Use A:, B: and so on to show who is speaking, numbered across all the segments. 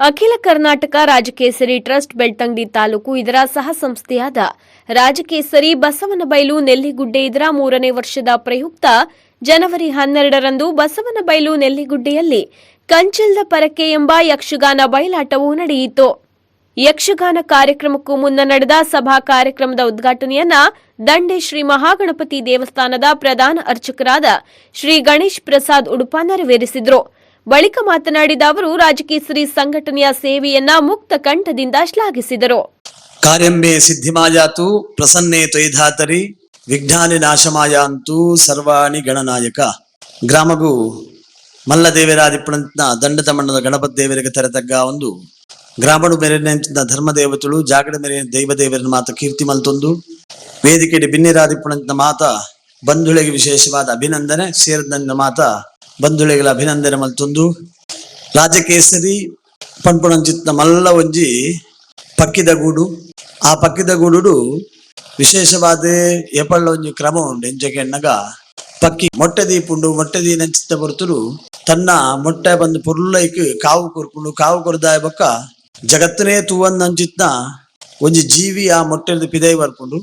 A: ಅಖಿಲ ಕರ್ನಾಟಕ ರಾಜಕೇಸರಿ ಟ್ರಸ್ಟ್ ಬೆಳ್ತಂಗಡಿ ತಾಲೂಕು ಇದರ ಸಹ ಸಂಸ್ಥೆಯಾದ ರಾಜಕೇಸರಿ ಬಸವನಬೈಲು ನೆಲ್ಲಿಗುಡ್ಡೆ ಇದರ ಮೂರನೇ ವರ್ಷದ ಪ್ರಯುಕ್ತ ಜನವರಿ ಹನ್ನೆರಡರಂದು ಬಸವನಬೈಲು ನೆಲ್ಲಿಗುಡ್ಡೆಯಲ್ಲಿ ಕಂಚಿಲ್ದ ಪರಕೆ ಎಂಬ ಯಕ್ಷಗಾನ ಬಯಲಾಟವು ನಡೆಯಿತು. ಯಕ್ಷಗಾನ ಕಾರ್ಯಕ್ರಮಕ್ಕೂ ಮುನ್ನ ನಡೆದ ಸಭಾ ಕಾರ್ಯಕ್ರಮದ ಉದ್ಘಾಟನೆಯನ್ನ ದಂಡೆ ಶ್ರೀ ಮಹಾಗಣಪತಿ ದೇವಸ್ಥಾನದ ಪ್ರಧಾನ ಅರ್ಚಕರಾದ ಶ್ರೀ ಗಣೇಶ್ ಪ್ರಸಾದ್ ಉಡುಪ ನೆರವೇರಿಸಿದ್ರು. ಬಳಿಕ ಮಾತನಾಡಿದ ಅವರು ರಾಜಕೇಸರಿ ಸಂಘಟನೆಯ ಸೇವೆಯನ್ನ ಮುಕ್ತ ಕಂಠದಿಂದ ಶ್ಲಾಘಿಸಿದರು.
B: ಕಾರ್ಯಂಬೆ ಸಿದ್ಧಿಮಾಯಾತು, ಪ್ರಸನ್ನೆ ತ್ವಯಿಧಾತರಿ, ವಿಘ್ನಾನಿ ನಾಶಮಾಯಾಂತು, ಸರ್ವಾಣಿ ಗಣನಾಯಕ. ಗ್ರಾಮಗೂ ಮಲ್ಲ ದೇವರಾದಿಪ್ಪಣಂತ ದಂಡದ ಮಣ್ಣದ ಗಣಪತಿ ದೇವರಿಗೆ ತೆರೆತಗ್ಗ ಒಂದು. ಗ್ರಾಮಡು ಮೆರೆನಂಚಿನ ಧರ್ಮ ದೇವತೆಗಳು ಜಾಗಡ ಮೆರೆ ದೈವ ದೇವರ ಮಾತ ಕೀರ್ತಿ ಮಲ್ತೊಂದು. ವೇದಿಕೆಡೆ ಬಿನ್ನಿರಾದಿಪ್ಪಣಂತ ಮಾತ ಬಂಧುಳಿಗೆ ವಿಶೇಷವಾದ ಅಭಿನಂದನೆ ಸೇರಿದ ಮಾತ ಬಂಧುಳಿಗಳ ಅಭಿನಂದನೆ ಮಲ್ತೊಂದು. ರಾಜಕೇಸರಿ ಪಂಪುಣಂಚಿತ್ನ ಮಲ್ಲ ಒಂಜಿ ಪಕ್ಕಿದ ಗೂಡು ಆ ಪಕ್ಕಿದ ಗೂಡು ವಿಶೇಷವಾದ ಏಪಳ್ಳ ಒಂಜಿ ಕ್ರಮ ಉಂಡು ಎಂಜಕ್ಕೆ ಎನ್ನಗ ಪಕ್ಕಿ ಮೊಟ್ಟೆ ದೀಪುಂಡು, ಮೊಟ್ಟೆ ದೀ ನೆಂಚಿತ್ತ ಬರ್ತರು. ತನ್ನ ಮೊಟ್ಟೆ ಬಂದು ಪುರ್ಲೈಕ್ ಕಾವು ಕೊರ್ಪುಂಡು ಕಾವು ಕೊರ್ದಾಯ ಬೊಕ್ಕ ಜಗತ್ತನೇ ತೂವನ್ ಅಂಚಿತ್ನ ಒಂಜಿ ಜೀವಿ ಆ ಮೊಟ್ಟೆದ ಪಿದೈ ಬರ್ಕೊಂಡು.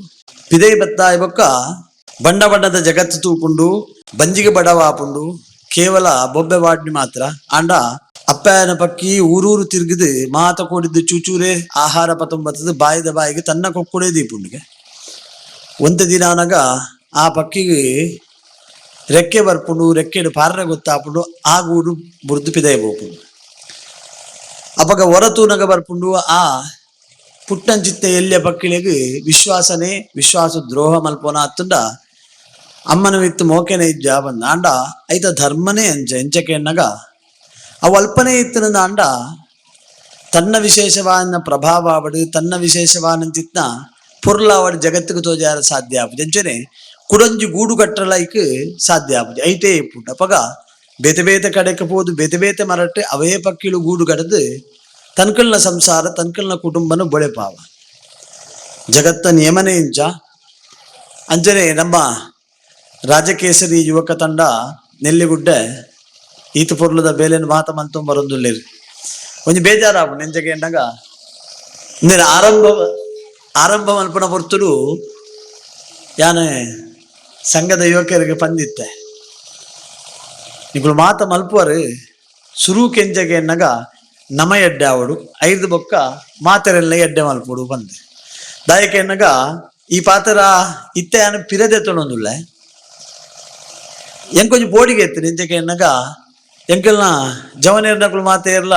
B: ಪಿದೈ ಬತ್ತಾಯ ಬೊಕ್ಕ ಬಣ್ಣ ಬಣ್ಣದ ಜಗತ್ತು ತೂಪುಂಡು ಬಂಜಿಗೆ ಬಡವಾಪುಂಡು. ಕೇವಲ ಬೊಬ್ಬೆ ಬಾಡ್ನಿ ಮಾತ್ರ. ಆಂಡ ಅಪ್ಪನ ಪಕ್ಕಿ ಊರೂರು ತಿರುಗಿದು, ಮಾತ ಕೂಡಿದ್ದು ಚೂಚೂರೆ, ಆಹಾರ ಪತಂಬತ್ತದ ಬಾಯಿದ ಬಾಯಿಗೆ ತನ್ನ ಕೊಕ್ಕುಡೆ ದೀಪುಂಡಿಗೆ. ಒಂದು ದಿನ ಅವನಾಗ ಆ ಪಕ್ಕಿಗೆ ರೆಕ್ಕೆ ಬರ್ಪುಂಡು, ರೆಕ್ಕೆಡು ಪಾರ್ರೆ ಗೊತ್ತಾಪುಂಡು ಆ ಗೂಡು ಬುರ್ದು ಪಿದೈ ಬೋಪುಂಡು. ಅಪಗ ಹೊರತೂನಗ ಬರ್ಪುಂಡು, ಆ ಪುಟ್ಟಂಚಿತ್ತೆ ಎಲ್ಲಿಯ ಪಕ್ಕಿಳಿಗೆ ವಿಶ್ವಾಸನೆ, ವಿಶ್ವಾಸ ದ್ರೋಹ ಮಲ್ಪೋನ ಅತ್ತುಂಡ ಅಮ್ಮನ ವಿತ್ತು ಮೋಕೆನ ಇಜ್ಜ ಬಂದಾಂಡ ಐತ ಧರ್ಮನೇ ಅಂಚ, ಎಂಚಕೆ ಅವಲ್ಪನೆ ಇತ್ತಿನ ಆಂಡ ತನ್ನ ವಿಶೇಷವಾದ ಪ್ರಭಾವ ಅವಡು ತನ್ನ ವಿಶೇಷವಾನಂತಿತ್ನ ಪುರ್ಲ ಅವಡ ಜಗತ್ತಿಗೆ ತೋಜಾರ ಸಾಧ್ಯ ಆಪುಜಿ ಅಂಚನೆ ಕುಡಂಜಿ ಗೂಡು ಕಟ್ಟಲೈಕ್ ಸಾಧ್ಯ ಆಪುಜಿ ಐತೆ ಪುಟ್ಟ ಪಗ, ಬೇತೆ ಬೇತೆ ಕಡೆಗೆ ಪೋದು, ಬೇತೆ ಬೇತೆ ಮರಟ್ಟೆ ಅವೇ ಪಕ್ಕಿಲು ಗೂಡು ಕಡದು, ತನ್ಕಲ್ನ ಸಂಸಾರ, ತನ್ಕಲ್ನ ಕುಟುಂಬನ ಬೊಳೆಪಾವ. ಜಗತ್ತ ನಿಯಮನೇ ಇಂಚ. ಅಂಜನೆ ನಮ್ಮ ರಾಜಕೇಸರಿ ಯುವಕ ತಂಡ ನೆಲ್ಲಿಗುಡ್ಡೆ ಈತ ಪೊರ್ಲದ ಬೇಲೆನ ಮಾತ ಮಂತು ಬರೊಂದುಲ್ಲೇರಿ ಒಂಜಿ ಬೇಜಾರಾಪು ನೆಂಜಗೆ ಎಂಡಾಗ. ಇಂದಿನ ಆರಂಭ ಆರಂಭ ಮಲ್ಪಣ ಪೊರ್ತುಡು ಯಾನೆ ಸಂಘದ ಯುವಕರಿಗೆ ಪಂದಿತ್ತೆ. ನಿಗಳು ಮಾತ ಮಲ್ಪುವರು, ಸುರು ಕೆಂಜಗೆ ಎನ್ನಗ ನಮ ಎಡ್ಡೆ ಆವಡು, ಐದು ಬೊಕ್ಕ ಮಾತೆರೆಲ್ಲ ಎಡ್ಡೆ ಮಲ್ಪುಡು ಬಂದೆ ದಾಯಕ ಎನ್ನಗ ಈ ಪಾತ್ರ ಇತ್ತೆ ಅನ್ನ ಪಿರದೆ ತೊಳೊಂದುಲ್ಲೆ ಎಂಕೊಂಜಿ ಪೋಡಿಗೆ ಎತ್ತು ನಿಂಚಕ್ಕೆ ಎನ್ನಗ ಎಂಕಲ್ನ ಜವನೇರ್ನಕಲು ಮಾತೆ ಇರ್ಲ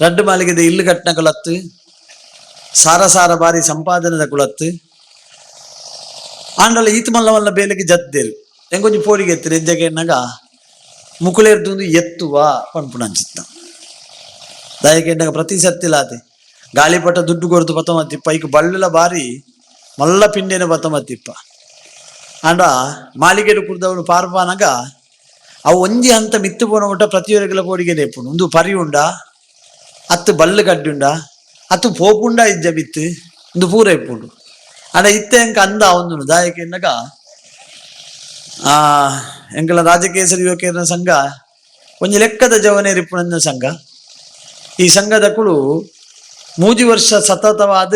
B: ರಡ್ಡು ಮಾಲಿಗೆದ ಇಲ್ಲು ಕಟ್ನಕಲತ್ತು ಸಾರ ಸಾರ ಬಾರಿ ಸಂಪಾದನೆದ ಕುಲತ್ತು ಆಂಡಲ ಈತ ಮಲ್ಲ ಮಲ್ಲ ಬೇಲೆಗೆ ಜದ್ದೇರು ಎಂಕೊಂಜಿ ಪೋಡಿಗೆ ಎತ್ತು ನಿಂಚಕ್ಕೆ ಎನ್ನಗ ಮುಕುಳೇರ್ದು ಎತ್ತುವ ಪಂಪುಣಂಚಿತ್ತ ದಾಯಕ್ಕೆ ಎನ್ನಗ ಪ್ರತಿ ಸತ್ತಿಲಾತೆ ಗಾಳಿಪಟ ದುಡ್ಡು ಕೊರತು ಪತಮತ್ತಿಪ್ಪ ಈಗ ಬಳ್ಳುಲ ಬಾರಿ ಮಲ್ಲ ಪಿಂಡಿನ ಪತಮತ್ತಿಪ್ಪ ಆಂಡ ಮಾಲಿಗೆಡು ಕುರ್ದವನು ಪಾರ್ಪಾನಗ ಅವು ಒಂಜಿ ಹಂತ ಮಿತ್ತು ಪೋನ ಪ್ರತಿಯೊರಗಲ ಪೋಡಿಗೆ ಲೇಪುಂಡು. ಒಂದು ಪರಿ ಉಂಡ ಅತ್ತು ಬಲ್ಲು ಕಡ್ಡಿ ಉಂಡ ಅತ್ತು ಪೋಪುಂಡ ಇಜ್ಜ ಬಿತ್ತು, ಒಂದು ಪೂರ ಇಪ್ಪುಂಡು. ಆಂಡ ಇತ್ತೆ ಎಂಕ ಅಂದ ಅವನು ದಾಯಕ ಎನ್ನಗ, ಆ, ಎಂಕಲ ರಾಜಕೇಸರಿ ಯುವಕೇರನ ಸಂಘ, ಒಂಜಿ ಲೆಕ್ಕದ ಜವನೇರಿಪ್ಪುಣ ಸಂಘ. ಈ ಸಂಘದ ಕುಳು ಮೂಜಿ ವರ್ಷ ಸತತವಾದ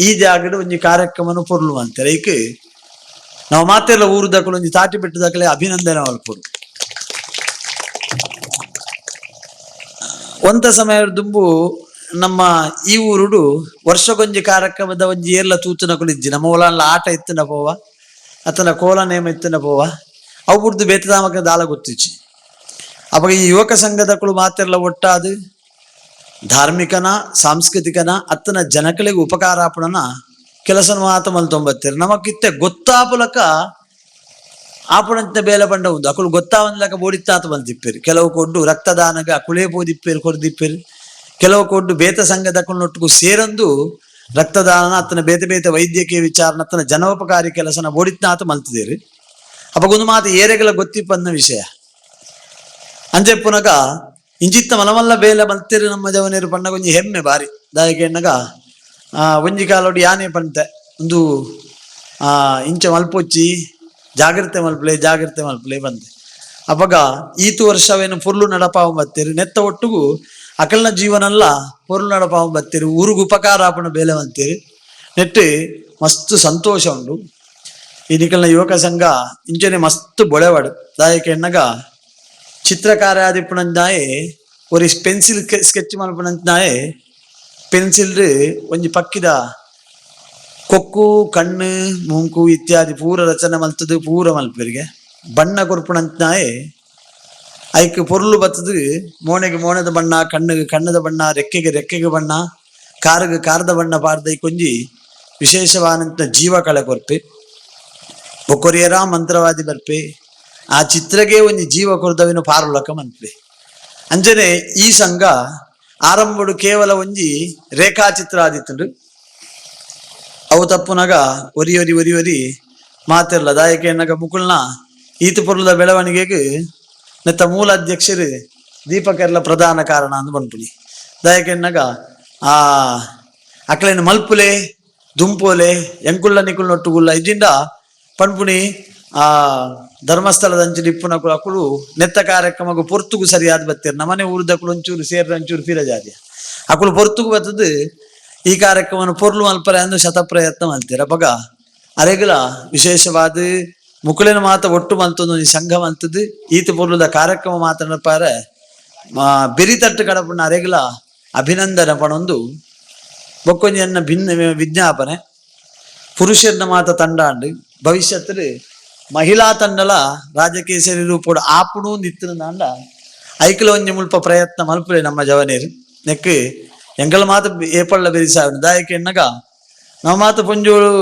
B: ಈ ಜಾಗದ ಒಂಜಿ ಕಾರ್ಯಕ್ರಮನ ಪೊರ್ಲು ಅಂತಾರೆ ಈಕೆ ನಾವು ಮಾತೆಲ್ಲ ಊರುದಕ್ಕಲು ಒಂಜಿ ತಾಟಿ ಬೆಟ್ಟದಕ್ಕಲೆ ಅಭಿನಂದನೆ ಮಲ್ಪುರು ಒಂತ ಸಮಯ ದುಂಬು ನಮ್ಮ ಈ ಊರುಡು ವರ್ಷಗೊಂಜಿ ಕಾರ್ಯಕ್ರಮದ ಒಂಜಿ ಏರ್ಲ ತೂತುನಕುಲು ಇಜ್ಜಿ ನಮ್ಮ ಒಲ ಆಟ ಎತ್ತಿನ ಪೋವ ಅತನ ಕೋಲ ನೇಮ ಎತ್ತಿನ ಪೋವ ಅವು ಬುಡ್ದು ಬೇತದಾಮಕ ದಾಲ ಗೊತ್ತಿಚ್ಚಿ ಅವಾಗ ಈ ಯುವಕ ಸಂಘದಕ್ಕಳು ಮಾತೆಲ್ಲ ಒಟ್ಟಾದು ಧಾರ್ಮಿಕನ, ಸಾಂಸ್ಕೃತಿಕನ ಅತ್ತನ ಜನಕಳಿಗೆ ಉಪಕಾರ ಆಪಣನ ಕೆಲಸ ಮಾತ ಮಲ್ತೊಂಬತ್ತೀರಿ ನಮಕಿತ್ತೆ ಗೊತ್ತಾಪುಲಕ ಆಪಣಂತ ಬೇಲೆ ಬಂಡ ಉಂದು ಅಕುಲು ಗೊತ್ತಾವಂದ್ಲಕ ಬೋಡಿತ್ತಾತ ಮಲ್ತಿಪ್ಪೇರಿ ಕೆಲವು ಕೊಡ್ಡು ರಕ್ತದಾನಗ ಅಕುಳೇ ಬೋದಿಪ್ಪೇರಿ ಕೊಡ್ದಿಪ್ಪೇರಿ ಕೆಲವು ಕೊಡ್ಡು ಬೇತ ಸಂಘದ ಅಕುಲ್ನೊಟ್ಟಿಗೂ ಸೇರಂದು ರಕ್ತದಾನ ಅತ್ತನ ಬೇತೆ ಬೇತ ವೈದ್ಯಕೀಯ ವಿಚಾರನ ಅತನ ಜನೋಪಕಾರಿ ಕೆಲಸನ ಬೋಡಿತ್ತಾತ ಮಲ್ತಿದ್ದೀರಿ ಅಪಗೊಂದು ಮಾತು ಏರೆಗಳ ಗೊತ್ತಿಪ್ಪನ್ನ ವಿಷಯ. ಅಂಜೆ ಪುನಗ, ಇಂಜಿತ್ತ ಮಲಮಲ್ಲ ಬೇಲೆ ಮಲ್ತಿರಿ ನಮ್ಮ ಜವನೇರು ಪಂಡ ಕೊಂಚ ಹೆಮ್ಮೆ ಬಾರಿ. ದಾಯಕ ಆ ಒಂಜಿ ಕಾಲೋಡು ಯಾನೆ ಪಂತೆ ಒಂದು ಆ ಇಂಚ ಮಲ್ಪೊಚ್ಚಿ ಜಾಗ್ರತೆ ಮಲ್ಪಲೆ ಜಾಗ್ರತೆ ಮಲ್ಪಲೆ ಬಂದೆ ಅವಾಗ ಈತು ವರ್ಷವೇನು ಫುಲ್ಲು ನಡಪಾವ ಮತ್ತೇರಿ ನೆತ್ತ ಒಟ್ಟಿಗೂ ಅಕಲ್ನ ಜೀವನಲ್ಲ ಪೊರ್ಲು ನಡಪಾವ ಬತ್ತೀರಿ ಊರಿಗೆ ಉಪಕಾರ ಆಪಣ ಬೇಲೆ ಅಂತೀರಿ ನೆಟ್ಟು ಮಸ್ತ್ ಸಂತೋಷ ಉಂಡು ಈ ನಿಕಲ್ನ ಯುವಕ ಸಂಘ ಇಂಚನೆ ಮಸ್ತ್ ಬೊಳೆವಾಡು ದಾಯಕ ಎನ್ನಗ ಚಿತ್ರಕಾರ ಆದಿಪ್ಪುಣಂದಾಯೆ ஒரு ಪೆನ್ಸಿಲ್ ಸ್ಕೆಚ್ ಮಲ್ಪನಂತಾಯೆ ಪೆನ್ಸಿಲ್ ಒಂಜಿ ಪಕ್ಕಿದ ಕೊಕ್ಕು, ಕಣ್ಣು, ಮೂಂಕು ಇತ್ಯಾದಿ ಪೂರ ರಚನೆ ಮಲ್ತದು ಪೂರ ಮಲ್ಪರಿಗೆ ಬಣ್ಣ ಕೊರ್ಪುಣಂತಾಯೆ ಐಕ್ ಪೊರ್ಲು ಬತ್ತದು ಮೋಣೆಗೆ ಮೋಣದ ಬಣ್ಣ, ಕಣ್ಣಿಗೆ ಕಣ್ಣದ ಬಣ್ಣ, ರೆಕ್ಕೆಗೆ ರೆಕ್ಕೆಗೆ ಬಣ್ಣ, ಕಾರಿಗೆ ಕಾರದ ಬಣ್ಣ ಪಾಡ್ದ ಕೊಂಜಿ ವಿಶೇಷವಾದಂಥ ಜೀವ ಕಳೆ ಕೊರ್ಪೆ. ಬೊಕೊರಿಯರ ಮಂತ್ರವಾದಿ ಬರ್ಪೆ. ಆ ಚಿತ್ರಗೆ ಒಂಜಿ ಜೀವ ಕೊರ್ದವಿನ ಪಾರುಲಕ ಮನ್ಪೆ ಅಂಜನೆ ಈ ಸಂಘ ಆರಂಭಡು ಕೇವಲ ಒಂಜಿ ರೇಖಾಚಿತ್ರ ಆದಿತ್ತುಂಡು ಅವು ತಪ್ಪುನಗ ಒರಿ ಒರಿ ಒರಿ ಒರಿ ಮಾತಿರ್ಲ ದಾಯಕ ಎನ್ನಗ ಮುಕುಲ್ನ ಈತಪುರದ ಬೆಳವಣಿಗೆಗೆ ನೆತ್ತ ಮೂಲ ಅಧ್ಯಕ್ಷರು ದೀಪಕರ್ಲ ಪ್ರಧಾನ ಕಾರಣ ಅಂದು ಬಂದ್ಪುನಿ ದಾಯಕ ಎನ್ನಗ ಆ ಅಕ್ಲೇನು ಮಲ್ಪುಲೆ, ದುಂಪೋಲೆ, ಎಂಕುಳ್ಳ ನಿಕುಲ್ ನೊಟ್ಟುಗುಲ್ಲ ಇದ್ದಿಂದ ಪನ್ಪುನಿ ಆ ಧರ್ಮಸ್ಥಳದ ಅಂಚು ಇಪ್ಪುನ ಅಕುಳು ನೆತ್ತ ಕಾರ್ಯಕ್ರಮಗೂ ಪೊರ್ತುಗು ಸರಿಯಾದ ಬತ್ತೀರ್ ನಮ್ಮನೆ ಊರ್ದಕ್ಕಳು ಒಂಚೂರು ಸೇರ್ದ ಒಂಚೂರು ಫಿರಜಾದಿಯ ಅಕುಳು ಪೊರ್ತುಗು ಬತ್ತದು ಈ ಕಾರ್ಯಕ್ರಮವನ್ನು ಪೊರ್ಲು ಮಲ್ಪರೆ ಅಂದು ಶತ ಪ್ರಯತ್ನ ಮಲ್ತೀರ. ಬಗ, ಅರೆಗಲ ವಿಶೇಷವಾದ ಮುಕುಲಿನ ಮಾತ ಒಟ್ಟು ಮಂತೊಂದು ಈ ಸಂಘ ಮಂತದ್ದು ಈತ ಪೊರ್ಲುದ ಕಾರ್ಯಕ್ರಮ ಮಾತನಾಡ್ಪಾರೆ ಬೆರಿತಟ್ಟು ಕಡಪಣ್ಣ ಅರೆಗಲ ಅಭಿನಂದನೆ ಪಣೊಂದು ಬೊಕ್ಕೊಂಜಿ ಭಿನ್ನ ವಿಜ್ಞಾಪನೆ ಪುರುಷರನ್ನ ಮಾತ ತಂಡಾಂಡು ಭವಿಷ್ಯದಲ್ಲಿ ಮಹಿಳಾ ತಂಡಲ ರಾಜಕೇಸರಿ ರೂಪೋಡು ಆಪುಡು ನಿತ್ತಿನ ನಾಂಡ ಒಂಜಿ ಮುಲ್ಪ ಪ್ರಯತ್ನ ಮಲ್ಪುಲೆ ನಮ್ಮ ಜವನೇರು. ನೆಕ್ ಎಂಗಲ್ ಮಾತ ಏಪಳ್ಳ ಬೆರಿಸಾವನು. ದಾಯಕ ಎನ್ನಗ ನಮ್ಮ ಮಾತ ಪುಂಜೋಳು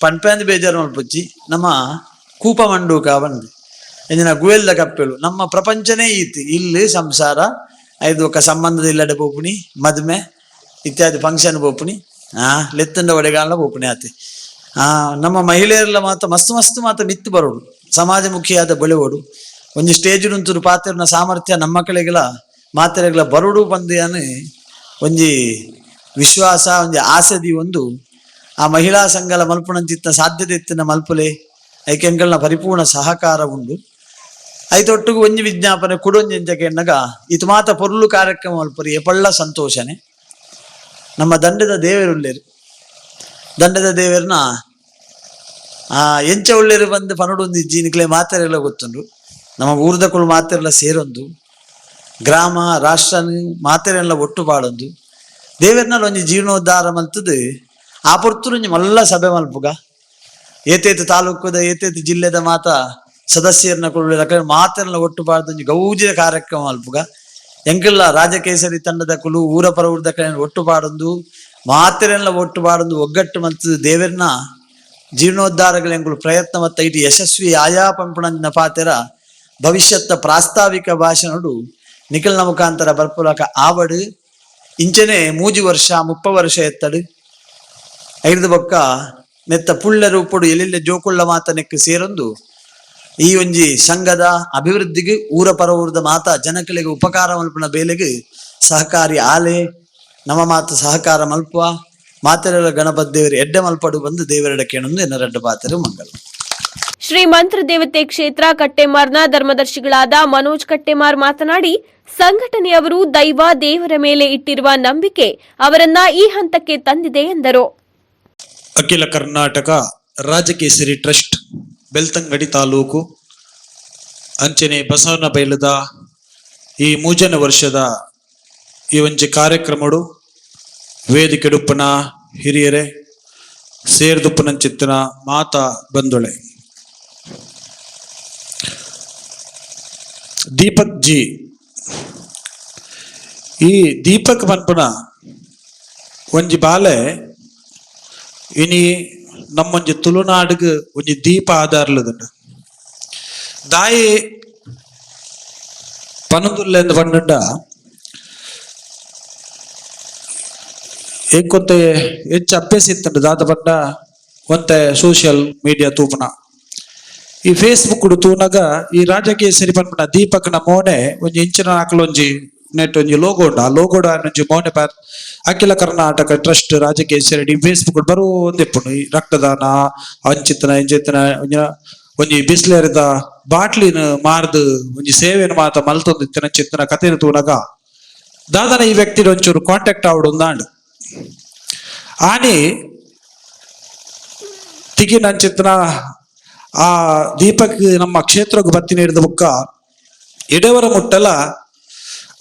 B: ಪನ್ಪೆಂದು ಬೇಜಾರು ಮಲ್ಪೊಚ್ಚಿ. ನಮ್ಮ ಕೂಪ ಮಂಡೂಕ ಬಂದು ಎಂದಿನ ಗುವೆಲ್ದ ಕಪ್ಪೆಳು ನಮ್ಮ ಪ್ರಪಂಚನೇ ಈತಿ. ಇಲ್ಲಿ ಸಂಸಾರ, ಐದು ಒಕ್ಕ ಸಂಬಂಧದ ಇಲ್ಲಡೆ ಬೋಪುಣಿ ಮದ್ಮೆ, ಇತ್ಯಾದಿ ಫಂಕ್ಷನ್ ಬೋಪುಣಿ ಆ, ಲೆತ್ತಂಡ ಒಡೆಗಾಲ ಬೋಪುಣಿ ಆತಿ. ಆ, ನಮ್ಮ ಮಹಿಳೆಯರೆಲ್ಲ ಮಾತ್ರ ಮಸ್ತ್ ಮಸ್ತ್ ಮಾತ್ರ ಮಿತ್ತು ಬರೋಡು ಸಮಾಜಮುಖಿಯಾದ ಬೆಳೆವಡು. ಒಂಜಿ ಸ್ಟೇಜ್ ನುಂತುರು ಪಾತ್ರನ ಸಾಮರ್ಥ್ಯ ನಮ್ಮ ಕಡೆಗೆಲ್ಲ ಮಾತೆರೆಗಳ ಬರುಡು ಬಂದಿಯಾನು ಒಂಜಿ ವಿಶ್ವಾಸ, ಒಂಜಿ ಆಸದಿ ಒಂದು. ಆ ಮಹಿಳಾ ಸಂಘಲ ಮಲ್ಪುಣಂಚಿತ್ತ ಸಾಧ್ಯತೆ ಇತ್ತಿನ ಮಲ್ಪುಲೆ, ಐಕೆಂಕಲ್ನ ಪರಿಪೂರ್ಣ ಸಹಕಾರ ಉಂಡು. ಐತೊಟ್ಟಿಗೂ ಒಂಜಿ ವಿಜ್ಞಾಪನೆ ಕುಡೊಂಜಿ ಎಂಜಕ್ಕೆ ಎನ್ನಗ, ಇತು ಮಾತ ಪೊರ್ಲು ಕಾರ್ಯಕ್ರಮ ಮಲ್ಪರಿ ಎಪಳ್ಳ ಸಂತೋಷನೆ. ನಮ್ಮ ದಂಡದ ದೇವರುಳ್ಳೇರು ದಂಡದ ದೇವರನ್ನ, ಆ, ಎಂಚ ಒಳ್ಳೆರು ಬಂದು ಪನಡೊಂದು ಜೀನಿಕ್ಲೆ ಮಾತೆರೆಲ್ಲ ಗೊತ್ತುಂಡು ನಮ್ಮ ಊರ್ದಕುಲು ಮಾತೆರೆಲ್ಲ ಸೇರೊಂದು. ಗ್ರಾಮ, ರಾಷ್ಟ್ರ ಮಾತೆರೆಲ್ಲ ಒಟ್ಟು ಬಾಳೊಂದು ದೇವರ್ನಲ್ಲಿ ಒಂಜಿ ಜೀವನೋದ್ಧಾರ ಮಲ್ತದು, ಆ ಪೊರ್ತುರು ಮಲ್ಲ ಸಭೆ ಮಲ್ಪುಗ. ಏತೇತು ತಾಲೂಕದ, ಏತೇತು ಜಿಲ್ಲೆದ ಮಾತ ಸದಸ್ಯರನ್ನ ಕೊಡುವ ಮಾತೆಲ್ಲ ಒಟ್ಟು ಬಾಳ್ದು ಗೌಜಿದ ಕಾರ್ಯಕ್ರಮ ಮಲ್ಪುಗ. ಎಂಕಲ್ಲ ರಾಜಕೇಸರಿ ತಂಡದ ಕುಲು ಊರ ಕಡೆ ಒಟ್ಟು ಪಾಡೊಂದು. ಮಾತೆರೆಲ್ಲ ಒಟ್ಟು ಬಾರದು ಒಗ್ಗಟ್ಟು ಮತ್ತು ದೇವರನ್ನ ಜೀರ್ಣೋದ್ಧಾರಗಳ ಎಂಕುಲು ಪ್ರಯತ್ನ ಮತ್ತು ಯಶಸ್ವಿ ಆಯಾ ಪಂಪಣನ ಪಾತೆರ ಭವಿಷ್ಯತ್ತ ಪ್ರಾಸ್ತಾವಿಕ ಭಾಷಣಡು ನಿಖಲ್ನ ಮುಖಾಂತರ ಬರ್ಪುಲಕ ಆವಡು. ಇಂಚನೆ ಮೂಜಿ ವರ್ಷ, ಮುಪ್ಪ ವರ್ಷ ಎತ್ತಡು. ಐದು ಬೊಕ್ಕ ನೆತ್ತ ಪುಳ್ಳ ರೂಪಡು ಎಲ್ಲಿಲ್ಲ ಜೋಕುಳ್ಳ ಮಾತನಕ್ಕೆ ಸೇರೊಂದು. ಈ ಒಂಜಿ ಸಂಘದ ಅಭಿವೃದ್ಧಿಗೆ ಊರ ಪರವೂರದ ಮಾತ ಜನಕಲಿಗೆ ಉಪಕಾರ ಮಲ್ಪನ ಬೇಲೆಗೆ ಸಹಕಾರಿ ಆಲೆ ನಮ್ಮ ಮಾತು ಸಹಕಾರ ಮಲ್ಪುವ. ಮಾತೆರೆಲ್ಲ ಗಣಪತಿ ದೇವರು ಎಡ್ಡೆ ಮಲ್ಪಡು ಬಂದು ದೇವರೆಡ ಕೇಳೊಂದು ಎನ್ನರೆಡ್ಡ ಪಾತ್ರರು ಮಂಗಲ.
A: ಶ್ರೀ ಮಂತ್ರ ದೇವತೆ ಕ್ಷೇತ್ರ ಕಟ್ಟೆಮಾರ್ನ ಧರ್ಮದರ್ಶಿಗಳಾದ ಮನೋಜ್ ಕಟ್ಟೆಮಾರ್ ಮಾತನಾಡಿ ಸಂಘಟನೆಯವರು ದೈವ ದೇವರ ಮೇಲೆ ಇಟ್ಟಿರುವ ನಂಬಿಕೆ ಅವರನ್ನ ಈ ಹಂತಕ್ಕೆ ತಂದಿದೆ ಎಂದರು.
C: ಅಖಿಲ ಕರ್ನಾಟಕ ರಾಜಕೇಸರಿ ಟ್ರಸ್ಟ್ ಬೆಳ್ತಂಗಡಿ ತಾಲೂಕು ಅಂಚನೆ ಬಸವನ ಬೈಲದ ಈ ಮೂಜನ ವರ್ಷದ ಈ ಒಂಜಿ ಕಾರ್ಯಕ್ರಮಡು ವೇದಿಕೆಡುಪ್ಪನ ಹಿರಿಯರೆ ಸೇರ್ದುಪ್ಪನಂಚಿತ್ತಿನ ಮಾತ ಬಂದೊಳೆ ದೀಪಕ್ ಜಿ, ಈ ದೀಪಕ್ ಪನ್ಪುನ ಒಂಜಿ ಬಾಲೆ ಇನಿ ನಮ್ಮೊಂಜಿ ತುಳುನಾಡಿಗೆ ಒಂಜಿ ದೀಪ ಆಧಾರ್ಲದುಂಡು ದಾಯಿ ಪನದುಲ್ಲೆಂದು ಪಂಡುಂಡ ಏಕೊಂತೆ ಹೆಚ್ಚು ಅಭ್ಯಾಸ ಇತ್ತಂಡು ದಾದ ಪಂಡ ಒಂತೆ ಸೋಷಿಯಲ್ ಮೀಡಿಯಾ ತೂಪುನ. ಈ ಫೇಸ್ಬುಕ್ ತೂನಗ ಈ ರಾಜಕೀಯ ಸರಿ ಪನ್ಪುನ ದೀಪಕ್ನ ಮೋನೆ ಒಂಜಿ ಇಂಚಿನ ಆಕಲೊಂಜಿ ನೆಟ್ ಒಂಜಿ ಲೋಗೋಡ ಆ ಲೋಗೋಡು ಒಂಜಿ ಮೋನೆ ಪಾರ್ ಅಖಿಲ ಕರ್ನಾಟಕ ಟ್ರಸ್ಟ್ ರಾಜಕೀಯ ಸರಿ ಫೇಸ್ಬುಕ್ ಬರೋ ಒಂದಿಪ್ಪುಂಡು ಈ ರಕ್ತದಾನ, ಅಂಚಿತನ ಇಂಚಿತನ ಒಂಜಿ ಒಂಜಿ ಬಿಸ್ಲೇರಿದ ಬಾಟ್ಲಿನ ಮಾರ್ದು ಒಂಜಿ ಸೇವೆನ ಮಾತ ಮಲ್ತೊಂದು ಇತ್ತಿನ ಚಿತ್ತನ ಕಥೆನ ತೂನಗ. ದಾದನ ಈ ವ್ಯಕ್ತಿ ಒಂಚೂರು ಕಾಂಟ್ಯಾಕ್ಟ್ ಆವಡು ಅಂದಾಂಡು ಆನಿ ತಿಗಿ ನಂಚಿತ್ತನ ಆ ದೀಪಕ್ ನಮ್ಮ ಕ್ಷೇತ್ರಕ್ಕೆ ಬತ್ತಿ ನೀಡಿದ ಬುಕ್ಕ ಎಡೆವರ ಮುಟ್ಟಲ,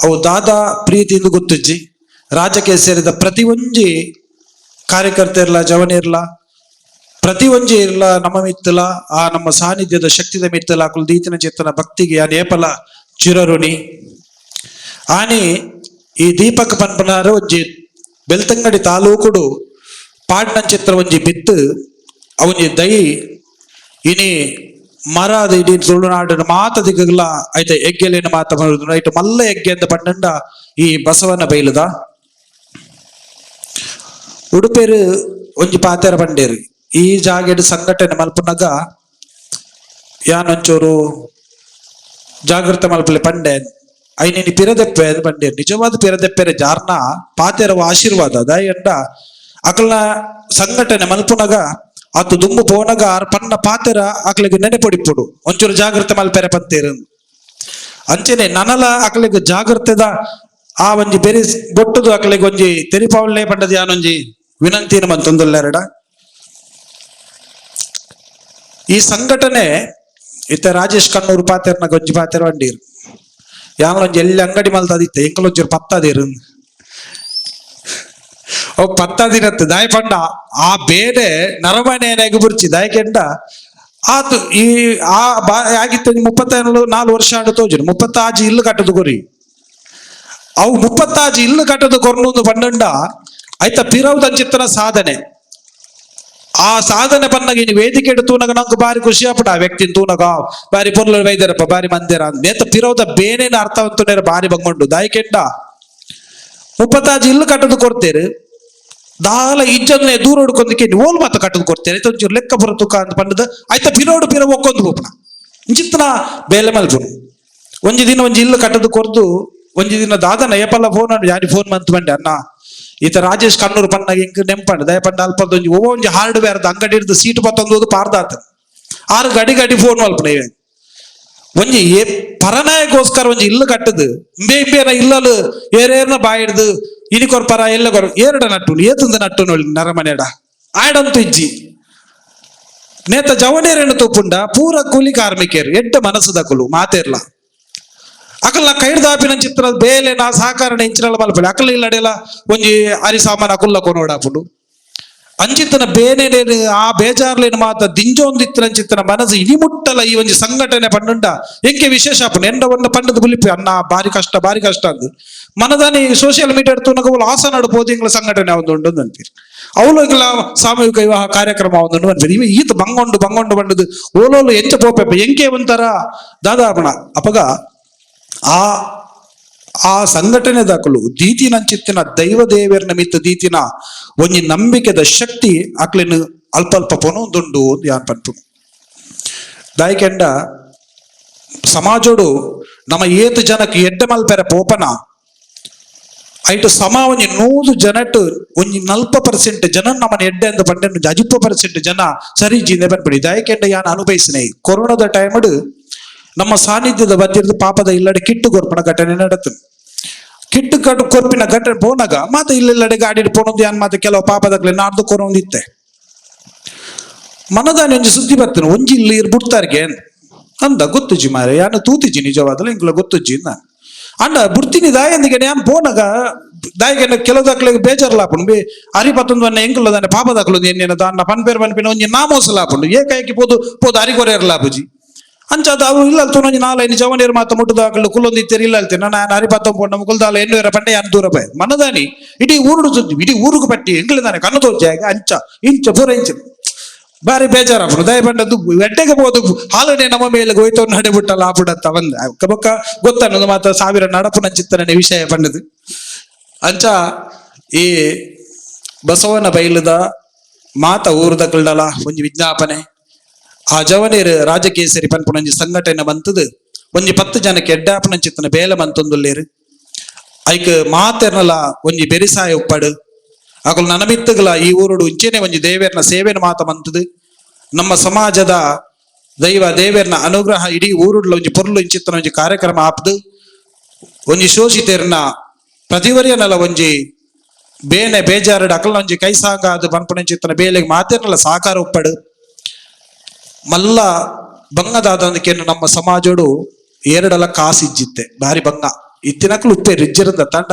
C: ಅವು ದಾದಾ ಪ್ರೀತಿಯಿಂದ ಗೊತ್ತಿಜ್ಜಿ, ರಾಜಕೀಯ ಸೇರಿದ ಪ್ರತಿ ಒಂಜಿ ಕಾರ್ಯಕರ್ತ ಇರ್ಲ, ಜವನ ಇರ್ಲ ಪ್ರತಿ ಒಂಜಿ ಇರ್ಲ, ನಮ್ಮ ಮಿತ್ತಲ, ಆ ನಮ್ಮ ಸಾನ್ನಿಧ್ಯದ ಶಕ್ತಿದ ಮಿತ್ತಲ ಕುಲ್ ದೀತಿನ ಚೇತನ ಭಕ್ತಿಗೆ ಆ ನೇಪಲ ಚಿರಋಣಿ. ಆನಿ ಈ ದೀಪಕ್ ಪನ್ಪನಾರ ಒಂಜಿ ಬೆಳ್ತಂಗಡಿ ತಾಲೂಕುಡು ಪಾಡ್ನ ಚಿತ್ರ ಒಂಜಿ ಬಿತ್ತು. ಅವನಿ ದೈ ಇನಿ ಮರದ ಇಡೀ ತುಳುನಾಡಿನ ಮಾತ ದಿಗಲ ಐತೆ ಎಗ್ಗೆಲಿನ ಮಾತ ಐಟ್ ಮಲ್ಲ ಎಗ್ಗೆ ಅಂತ ಪಂಡಂಡ ಈ ಬಸವನ ಬೈಲದ. ಉಡುಪೇರು ಒಂಜಿ ಪಾತೆರ ಪಂಡೇರು. ಈ ಜಾಗೆಡ್ ಸಂಘಟನೆ ಮಲ್ಪನಾಗ ಯಾನೊಂಚೂರು ಜಾಗೃತ ಮಲ್ಪಲೆ ಪಂಡೆ ಪಿರದೆಪ್ಪೆ ಅಂತ ಪಂಡೆ ನಿಜವಾದ ಪಿರದೆಪ್ಪೆರೆ ಜಾರ್ನ ಪಾತೆರವ ಆಶೀರ್ವಾದ ಎಂಡ ಅಕಲ್ನ ಸಂಘಟನೆ ಮಲ್ಪುನಗ ಆತು ದುಂಬು ಪೋನಗ ಪನ್ನ ಪಾತೆರ ಅಕಲಿಗೆ ನೆನೆಪೊಡಿಪುಡು ಒಂಚೂರು ಜಾಗೃತ ಮಲ್ಪೆರೆ ಪಂತೇರು. ಅಂಚೆನೆ ನನಲ ಅಕಲಿಗೆ ಜಾಗ್ರತೆದ, ಆ ಒಂಜಿ ಬೆರಿ ಬೊಟ್ಟುದು ಅಕಲಿಗೆ ಒಂಜಿ ತೆರಿಪಾವಳೆ ಪಂಡದ ಯಾನೊಂಜಿ ವಿನಂತಿನ ಮಂತೊಂದುಲ್ಲೆರಡ ಈ ಸಂಘಟನೆ ಇತ್ತ ರಾಜೇಶ್ ಕಣ್ಣೂರು ಪಾತೆರ್ನ ಗೊಂಜಿ ಪಾತೆರ ಬಂಡೀರು. ಯಾನೊಂಜಿ ಎಲ್ಲಿ ಅಂಗಡಿ ಮಲ್ತದಿತ್ತೆ ಎಂಕಲೊಂಚೂರು ಪತ್ತದಿರು ಓ ಪತ್ತದಿರತ್ತೆ ದಾಯ ಪಂಡ ಆ ಬೇರೆ ನರಮನೆಯನಾಗಿ ಬುರ್ಚಿ ದಾಯಕೆಂಡ ಆತು ಈ ಆ ಬಾ ಆಗಿತ್ತು ಮುಪ್ಪತ್ತೈದು ನಾಲ್ಕು ವರ್ಷ ಆಡು ತೋಜುನು ಮುಪ್ಪತ್ತಾಜಿ ಇಲ್ಲು ಕಟ್ಟದು ಕೊರಿ ಅವು ಮುಪ್ಪತ್ತಾಜಿ ಇಲ್ಲು ಕಟ್ಟದು ಕೊರ್ನೊಂದು ಪಂಡಂಡ ಐತ ಪಿರವ್ದ ಚಿತ್ರ ಸಾಧನೆ ಆ ಸಾಧನೆ ಪನ್ನಗ ಇನ್ನು ವೇದಿಕೆ ಇಡು ತೂನಗ ನಂಗೆ ಬಾರಿ ಖುಷಿ ಆಪಡ ಆ ವ್ಯಕ್ತಿ ತೂನಗ ಬಾರಿ ಪೊರ್ಲು ವೈದ್ಯರಪ್ಪ ಬಾರಿ ಮಂದಿರ ಅಂತ. ನೇತ ತಿರೋದ ಬೇನೇನ ಅರ್ಥವಂತನೇರ ಬಾರಿ ಬಂಗೊಂಡು. ದಾಯಕೆಂಡ ಮುಪ್ಪತ್ತಾಜಿ ಇಲ್ಲು ಕಟ್ಟದು ಕೊಡ್ತೇರು. ದಾಲ ಇಜ್ಜನ್ನೆ ದೂರ ಹುಡ್ಕೊಂದಕ್ಕೆ ಓಲ್ ಮಾತ ಕಟ್ಟದು ಕೊಡ್ತೇನೆ ಆಯ್ತು ಒಂಚೂರು ಲೆಕ್ಕ ತುಕ ಅಂತ ಪಂಡದ. ಆಯ್ತ ಪಿರೋಡು ಪಿರ ಒಕ್ಕೊಂದು ಹೋಗ್ನ ಇಂಚಿತ್ತನ ಬೇಲೆ ಮಲ್ಪುನು ಒಂಜಿ ದಿನ ಒಂಜಿ ಇಲ್ಲು ಕಟ್ಟದು ಕೊರ್ದು, ಒಂಜಿ ದಿನ ದಾದನ ಏಪಲ್ಲ ಫೋನ್ ಯಾರಿ ಫೋನ್ ಮಂತ್ ಬಂಡೆ ಅಣ್ಣ ಈತ ರಾಜೇಶ್ ಕಣ್ಣೂರು ಪನ್ನಾಗ ಇಂಕ ನೆಂಪಂಡ ದಯಪಂಡ ಅಲ್ಪದೊಂಜಿ ಒಂಜಿ ಹಾರ್ಡ್ವೇರ್ ಅಂಗಡಿ ಹಿಡಿದು ಸೀಟ್ ಬತ್ತೊಂದು ಪಾರ್ದಾತ ಆರು ಗಡಿ ಗಡಿ ಫೋನ್ ಮಲ್ಪನ ಇವೆ. ಒಂಜಿ ಏ ಪರನಾಯಗೋಸ್ಕರ ಒಂಜಿ ಇಲ್ಲು ಕಟ್ಟದು ಇಂಬೆ ಇಂಬೇನ ಇಲ್ಲಲು ಏರೇರ್ನ ಬಾಯಿಡ್ದು ಇನಿ ಕೊರ್ಪರ ಎಲ್ಲ ಕೊರ ಏರಡ ನಟ್ಟು ಏತುಂದ ನಟ್ಟು ನೋಡಿ ನರಮನೆಡ ಆಡಂತು ಇಜ್ಜಿ. ನೇತ ಜವನೇರೇನು ತೂಪುಂಡ, ಪೂರ ಕೂಲಿ ಕಾರ್ಮಿಕರು, ಎಡ್ಡ ಮನಸ್ಸು ಕುಲು, ಮಾತೇರ್ಲ. ಅಕಲ್ನ ಕೈಡ್ದಾಪಿನ ಚಿತ್ರ ಬೇಲೆ ನಾ ಸಹಕಾರ ಹೆಂಚಿನಲ್ಲ ಮಲ್ಪಡೆ. ಅಕಲ್ ಇಲ್ಲಡೆಲ್ಲ ಒಂಜಿ ಅರಿ ಸಾಮಾನ ಕುಲ್ಲ ಕೊನೋಡಾಪುಂಡು ಅಂಚಿತ್ತನ ಬೇನೆ ಆ ಬೇಜಾರ್ಲೇನು ಮಾತ ದಿಂಜೊಂದಿತ್ತಿನ ಚಿತ್ತನ ಮನಸ್ಸು ಇಳಿಮುಟ್ಟಲ ಈ ಒಂದು ಸಂಘಟನೆ ಪಂಡುಂಡ. ಎಂಕೆ ವಿಶೇಷ ಎಂಡ ಒಂದು ಪಂಡದ ಬುಲಿಪಿ ಅನ್ನ ಬಾರಿ ಕಷ್ಟ ಬಾರಿ ಕಷ್ಟ ಅಂದು. ಮನದಾನಿ ಸೋಷಿಯಲ್ ಮೀಡಿಯಾ ತೂನಗ ಅವಳು ಆಸ ನಡ್ಬೋದು ಇಂಗ್ಲ ಸಂಘಟನೆ ಒಂದು ಉಂಡು ಅಂತೀರಿ. ಅವಳು ಇಂಗ್ಲ ಸಾಮೂಹಿಕ ವಿವಾಹ ಕಾರ್ಯಕ್ರಮ ಒಂದು ಅಂತೀರಿ. ಇವ ಈತ ಬಂಗೊಂಡು ಬಂಗೊಂಡು ಬಂಡದು ಓಲೋಲು ಎಂಚ ಪೋಪೆ ಎಂಕೆ ಒಂಥರ ದಾದಾಪಣ ಅಪಗ ಆ ಆ ಸಂಘಟನೆ ದಾಖಲು ದೀತಿನಂಚಿತ್ತಿನ ದೈವ ದೇವಿಯರ ನಿಮಿತ್ತ ದೀತಿನ ಒಂಜಿ ನಂಬಿಕೆದ ಶಕ್ತಿ ಅಕ್ಲಿನ ಅಲ್ಪ ಅಲ್ಪ ಪೊನೊಂದುಂಡು ಒಂದು ಯಾನ್ ಪನ್ಪು ದಾಯ್ಕೆಂಡ ಸಮಾಜೋಡು ನಮ್ಮ ಏತು ಜನಕ್ಕೆ ಎಡ್ಡ ಮಲ್ಪೆರ ಪೋಪನ ಐಟು ಸಮ ಒಂಜಿ ನೂರು ಜನಟ್ ಒಂಜಿ ನಲ್ಪ ಪರ್ಸೆಂಟ್ ಜನ ನಮ್ಮನ್ನು ಎಡ್ಡೆ ಅಂತ ಪಂಡೆ ಒಂಜಿ ಅಜಿಪ್ಪ ಪರ್ಸೆಂಟ್ ಜನ ಸರಿ ಜಿಂದೆ ಬನ್ಬಿಡಿ ದಾಯಕೆಂಡ ಯಾನ್ ಅನುಭವಿಸಿನ? ಕೊರೋನಾದ ಟೈಮಡ್ ನಮ್ಮ ಸಾನ್ನಿಧ್ಯದ ಬದಿರ್ದು ಪಾಪದ ಇಲ್ಲಡೆ ಕಿಟ್ಟು ಕೊರ್ಪಣ ಘಟನೆ ನಡತು. ಕಿಟ್ಟು ಕಟ್ಟು ಕೊರ್ಪಿನ ಘಟನೆ ಪೋನಾಗ ಮಾತ ಇಲ್ಲೆಲ್ಲಡೆ ಗಾಡಿ ಪೋನೊಂದು ಯಾನ್ ಮಾತ ಕೆಲವು ಪಾಪದಾಗ್ಲೆ ನಾಡ್ದು ಕೊರೊಂದಿತ್ತೆ ಮನದಾನ ಒಂಜಿ ಸುದ್ದಿ ಬರ್ತೇನೆ. ಒಂಜಿ ಇಲ್ಲಿ ಬಿಡ್ತಾರ್ಗೆ ಅಂದ ಗೊತ್ತುಜಿ ಮಾರೆ ಯಾನು ತೂತಿಜಿ ನಿಜವಾದಲ್ಲ ಇಂಕ್ಲ ಗೊತ್ತುಜಿ ನಾನು ಅಂಡ ಬುಡ್ತೀನಿ ದಾಯಂದಿಗೆ ನಾನು ಪೋನಾಗ ದಾಯಿಗೆ ಕೆಲವು ದಾಖಲೆಗೆ ಬೇಜಾರ್ಲಾಪುಂಡು. ಬೇ ಅರಿ ಪತ್ತೊಂದು ಅನ್ನ ಎಂಕುಲ ದಾನೆ ಪಾಪ ದಾಖಲು ಎನ್ನೇನ ದಾನ್ನ ಪನ್ಪೇರ್ ಪನ್ಪಿನ ಒಂಜಿ ನಾಮೋಸಲಾಪುಂಡು. ಏಕಾಏಕಿ ಪೋದು ಪೋದು ಅರಿಗೊರೆರ್ಲಾಪುಜಿ ಅಂಚಾದ ಅವು ಇಲ್ಲ ತುನೊಂಜಿ ನಾಲೈನು ಜವನೇರು ಮಾತ ಮುಟ್ಟುದಾಗಲು ಕುಲ್ಲೊಂದಿತ್ತೇರು ಇಲ್ಲ ಅಲ್ತೆ ನಾನು ಅರಿ ಪತ್ತೊಂ ಪೊಂಡ ಮುಕುಲ್ದಾಲ ಎನ್ನುವರ ಪಂಡೆ ಯಾನ್ ದೂರ ಬೈ. ಮನದಾನಿ, ಇಡೀ ಊರುಡು ಸುದ್ದಿ ಇಡೀ ಊರುಗು ಪಟ್ಟಿ ಎಂಕಲಿದಾನೆ ಕಣ್ಣು ತೋರ್ಜಾಗ ಅಂಚ, ಇಂಚ, ಪೂರ ಇಂಚ. ಬಾರಿ ಬೇಜಾರಾಪುಡು ಪಂಡ ಬಂಡದ್ದು ಎಡ್ಡೆಗೆ ಹೋದು ಹಾಲನೆ ನಮ್ಮ ಮೇಲೆ ಹೋಯ್ತು ನಡೆ ಬಿಟ್ಟಲ್ಲ ಆಪುಡತ್ತ ಬಂದ. ಬೊಕ್ಕ ಗೊತ್ತನ್ನೋದು ಮಾತ ಸಾವಿರ ನಡಪುನ ಚಿತ್ತನೆ ವಿಷಯ ಪಂಡದು ಅಂಚ, ಈ ಬಸವನ ಬೈಲದ ಮಾತ ಊರುದ ಕಳ್ಳಲ ಒಂಜಿ ವಿಜ್ಞಾಪನೆ. ಆ ಜವನೇರು ರಾಜಕೇಸರಿ ಪನ್ಪುನಂಜಿ ಸಂಘಟನೆ ಬಂತದ. ಒಂಜಿ ಪತ್ತು ಜನಕ್ಕೆ ಎಡ್ಡಾಪನ ಬೇಲ ಮಂತೊಂದುಲ್ಲೇರು ಐಕ್ ಮಾತೆರ್ನಲ ಒಂಜಿ ಬೆರಿಸಾಯ ಉಪ್ಪಡು. ಅಕಲು ನನಮಿತ್ತಗಲ ಈ ಊರುಡು ಇಂಚೆನೆ ಒಂಜಿ ದೇವೇರ್ನ ಸೇವೆನ ಮಾತ ಮಂತದು ನಮ್ಮ ಸಮಾಜದ ದೈವ ದೇವೇರ್ನ ಅನುಗ್ರಹ ಇಡೀ ಊರುಡ್ಲ ಒಂಜಿ ಪೊರ್ಲು ಇಂಚಿತ್ತನ ಒಂಜಿ ಕಾರ್ಯಕ್ರಮ ಆಪ್ದು. ಒಂಜಿ ಶೋಷಿತೇರ್ನ ಪ್ರತಿವರ್ಯನಲ ಒಂಜಿ ಬೇನೆ ಬೇಜಾರಡು ಅಕಲ್ನ ಒಂಜಿ ಕೈ ಅದು ಬೇಲೆಗೆ ಮಾತೆರ್ನಲ ಸಾಕಾರ ಉಪ್ಪಡು. ಮಲ್ಲ ಬಂಗದಾದಂದಕ್ಕೇನು ನಮ್ಮ ಸಮಾಜಡು ಎರಡಲ ಕಾಸಿಜ್ಜಿತ್ತೆ ಬಾರಿ ಬಂಗ ಇತ್ತಿನಕ್ಲು ಉತ್ತೆ ರಿಜ್ಜರದ ತಂಡ.